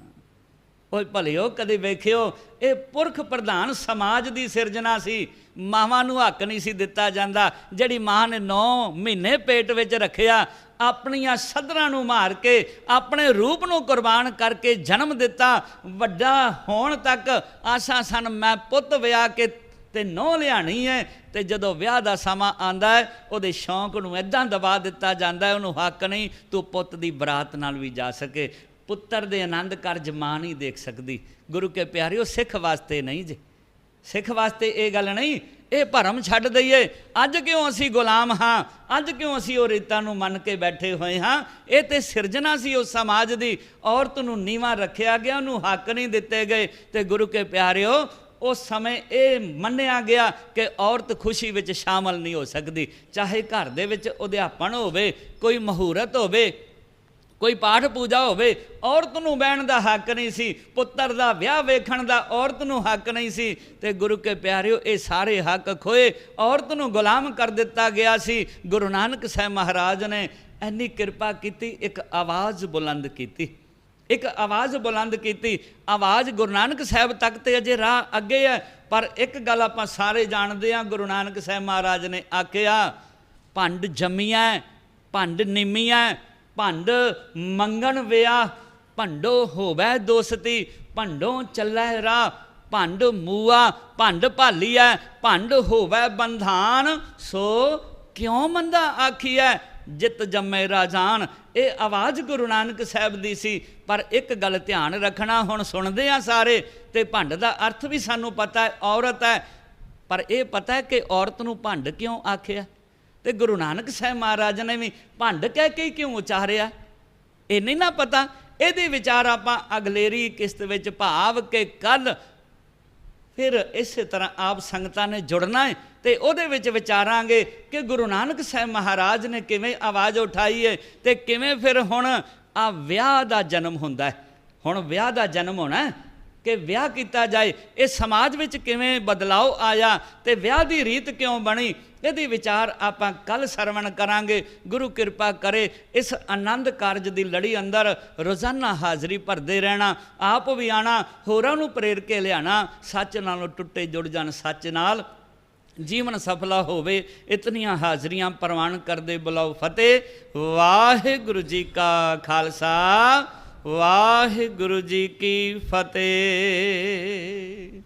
ਓਏ ਭਲਿਓ, ਕਦੇ ਵੇਖਿਓ, ਇਹ ਪੁਰਖ ਪ੍ਰਧਾਨ ਸਮਾਜ ਦੀ ਸਿਰਜਣਾ ਸੀ। ਮਾਵਾਂ ਨੂੰ ਹੱਕ ਨਹੀਂ ਸੀ ਦਿੱਤਾ ਜਾਂਦਾ। ਜਿਹੜੀ ਮਾਂ ਨੇ 9 ਮਹੀਨੇ ਪੇਟ ਵਿੱਚ ਰੱਖਿਆ, ਆਪਣੀਆਂ ਸਦਰਾਂ ਨੂੰ ਮਾਰ ਕੇ, ਆਪਣੇ ਰੂਪ ਨੂੰ ਕੁਰਬਾਨ ਕਰਕੇ ਜਨਮ ਦਿੱਤਾ। ਵੱਡਾ ਹੋਣ ਤੱਕ ਆਸਾਂ ਸਨ, ਮੈਂ ਪੁੱਤ ਵਿਆਹ ਕੇ ਤੇ ਨੋ ਲਿਆਣੀ ਹੈ ਤੇ ਜਦੋਂ ਵਿਆਹ ਦਾ ਸਮਾਂ ਆਂਦਾ ਹੈ, ਉਹਦੇ ਸ਼ੌਂਕ ਨੂੰ ਐਦਾਂ ਦਬਾ ਦਿੱਤਾ ਜਾਂਦਾ ਹੈ, ਉਹਨੂੰ ਹੱਕ ਨਹੀਂ ਤੂੰ ਪੁੱਤ ਦੀ ਬਰਾਤ ਨਾਲ ਵੀ ਜਾ ਸਕੇ। ਪੁੱਤਰ ਦੇ ਆਨੰਦ ਕਾਰਜ ਮਾਂ ਨਹੀਂ ਦੇਖ ਸਕਦੀ। ਗੁਰੂ ਕੇ ਪਿਆਰਿਓ, ਸਿੱਖ ਵਾਸਤੇ ਨਹੀਂ ਜੀ। ਸਿੱਖ ਵਾਸਤੇ ਇਹ ਗੱਲ ਨਹੀਂ, ਇਹ ਭਰਮ ਛੱਡ ਦਈਏ। ਅੱਜ ਕਿਉਂ ਅਸੀਂ ਗੁਲਾਮ ਹਾਂ? ਅੱਜ ਕਿਉਂ ਅਸੀਂ ਉਹ ਰੀਤਾਂ ਨੂੰ ਮੰਨ ਕੇ ਬੈਠੇ ਹੋਏ ਹਾਂ? ਇਹ ਤੇ ਸਿਰਜਣਾ ਸੀ ਉਸ ਸਮਾਜ ਦੀ। ਔਰਤ ਨੂੰ ਨੀਵਾਂ ਰੱਖਿਆ ਗਿਆ, ਉਹਨੂੰ ਹੱਕ ਨਹੀਂ ਦਿੱਤੇ ਗਏ। ਤੇ ਗੁਰੂ ਕੇ ਪਿਆਰਿਓ ਉਸ ਸਮੇਂ ਇਹ ਮੰਨਿਆ ਗਿਆ ਕਿ ਔਰਤ ਖੁਸ਼ੀ ਵਿੱਚ ਸ਼ਾਮਲ ਨਹੀਂ ਹੋ ਸਕਦੀ। ਚਾਹੇ ਘਰ ਦੇ ਵਿੱਚ ਅਧਿਆਪਨ ਹੋਵੇ, ਕੋਈ ਮਹੂਰਤ ਹੋਵੇ, ਕੋਈ ਪਾਠ ਪੂਜਾ ਹੋਵੇ, ਔਰਤ ਨੂੰ ਬਹਿਣ ਦਾ ਹੱਕ ਨਹੀਂ ਸੀ, ਪੁੱਤਰ ਦਾ ਵਿਆਹ ਵੇਖਣ ਦਾ ਔਰਤ ਨੂੰ ਹੱਕ ਨਹੀਂ ਸੀ। ਤੇ ਗੁਰੂ ਕੇ ਪਿਆਰਿਓ, ਇਹ ਸਾਰੇ ਹੱਕ ਖੋਏ। ਔਰਤ ਨੂੰ ਗੁਲਾਮ ਕਰ ਦਿੱਤਾ ਗਿਆ ਸੀ। ਗੁਰੂ ਨਾਨਕ ਸਾਹਿਬ ਮਹਾਰਾਜ ਨੇ ਇੰਨੀ ਕਿਰਪਾ ਕੀਤੀ, ਇੱਕ ਆਵਾਜ਼ ਬੁਲੰਦ ਕੀਤੀ। ਇੱਕ ਆਵਾਜ਼ ਬੁਲੰਦ ਕੀਤੀ। ਆਵਾਜ਼ ਗੁਰੂ ਨਾਨਕ ਸਾਹਿਬ ਤੱਕ ਤੇ ਅਜੇ ਰਾਹ ਅੱਗੇ ਹੈ, ਪਰ ਇੱਕ ਗੱਲ ਆਪਾਂ ਸਾਰੇ ਜਾਣਦੇ ਹਾਂ, ਗੁਰੂ ਨਾਨਕ ਸਾਹਿਬ ਮਹਾਰਾਜ ਨੇ ਆਖਿਆ, ਭੰਡ ਜੰਮੀਆਂ ਭੰਡ ਨਿੰਮੀਆਂ ਭੰਡ ਮੰਗਣ ਵਿਆ ਭੰਡੋ ਹੋਵੇ ਦੋਸਤੀ, ਭੰਡੋਂ ਚੱਲੈ ਰਾਹ, ਭੰਡ ਮੂਆ, ਭੰਡ ਭਾਲੀਐ, ਭੰਡ ਹੋਵੇ ਬੰਧਾਨ। ਸੋ ਕਿਉਂ ਮੰਦਾ ਆਖੀਐ? ਜਿਤ ਜੰਮੇ ਰਾਜਾਨ। ਇਹ ਆਵਾਜ਼ ਗੁਰੂ ਨਾਨਕ ਸਾਹਿਬ ਦੀ ਸੀ, ਪਰ ਇੱਕ ਗੱਲ ਧਿਆਨ ਰੱਖਣਾ, ਹੁਣ ਸੁਣਦੇ ਆ ਸਾਰੇ, ਤੇ ਭੰਡ ਦਾ ਅਰਥ ਵੀ ਸਾਨੂੰ ਪਤਾ ਹੈ, ਔਰਤ ਹੈ। ਪਰ ਇਹ ਪਤਾ ਹੈ ਕਿ ਔਰਤ ਨੂੰ ਭੰਡ ਕਿਉਂ ਆਖਿਆ? ਤੇ ਗੁਰੂ ਨਾਨਕ ਸਾਹਿਬ ਮਹਾਰਾਜ ਨੇ ਵੀ ਭੰਡ ਕਹਿ ਕੇ ਕਿਉਂ ਉਚਾਰਿਆ? ਇਹ ਨਹੀਂ ਨਾ ਪਤਾ। ਇਹਦੇ ਵਿਚਾਰ ਆਪਾਂ ਅਗਲੇਰੀ ਕਿਸ਼ਤ ਵਿੱਚ ਭਾਵ ਕੇ ਕੱਲ ਫਿਰ ਇਸੇ ਤਰ੍ਹਾਂ ਆਪ ਸੰਗਤਾਂ ਨੇ ਜੁੜਨਾ ਹੈ ਤੇ ਉਹਦੇ ਵਿੱਚ ਵਿਚਾਰਾਂਗੇ ਕਿ ਗੁਰੂ ਨਾਨਕ ਸਾਹਿਬ ਮਹਾਰਾਜ ਨੇ ਕਿਵੇਂ ਆਵਾਜ਼ ਉਠਾਈ ਹੈ ਤੇ ਕਿਵੇਂ ਫਿਰ ਹੁਣ ਆ ਵਿਆਹ ਦਾ ਜਨਮ ਹੁੰਦਾ ਹੈ। ਹੁਣ ਵਿਆਹ ਦਾ ਜਨਮ ਹੋਣਾ ਹੈ ਕਿ ਵਿਆਹ ਕੀਤਾ ਜਾਏ, ਇਹ ਸਮਾਜ ਵਿੱਚ ਕਿਵੇਂ ਬਦਲਾਅ ਆਇਆ ਤੇ ਵਿਆਹ ਦੀ ਰੀਤ ਕਿਉਂ ਬਣੀ ਇਹਦੀ ਵਿਚਾਰ ਆਪਾਂ ਕੱਲ ਸਰਵਣ ਕਰਾਂਗੇ। ਗੁਰੂ ਕਿਰਪਾ ਕਰੇ, ਇਸ ਆਨੰਦ ਕਾਰਜ ਦੀ ਲੜੀ ਅੰਦਰ ਰੋਜ਼ਾਨਾ ਹਾਜ਼ਰੀ ਭਰਦੇ ਰਹਿਣਾ, ਆਪ ਵੀ ਆਣਾ, ਹੋਰਾਂ ਨੂੰ ਪ੍ਰੇਰ ਕੇ ਲਿਆਣਾ, ਸੱਚ ਨਾਲੋਂ ਟੁੱਟੇ ਜੁੜ ਜਾਣ ਸੱਚ ਨਾਲ। ਜੀਵਨ ਸਫਲਾ ਹੋਵੇ, ਇਤਨੀਆਂ ਹਾਜ਼ਰੀਆਂ ਪ੍ਰਵਾਨ ਕਰਦੇ ਬੁਲਾਓ ਫਤਿਹ। ਵਾਹਿਗੁਰੂ ਜੀ ਕਾ ਖਾਲਸਾ, ਵਾਹਿਗੁਰੂ ਜੀ ਕੀ ਫਤਿਹ।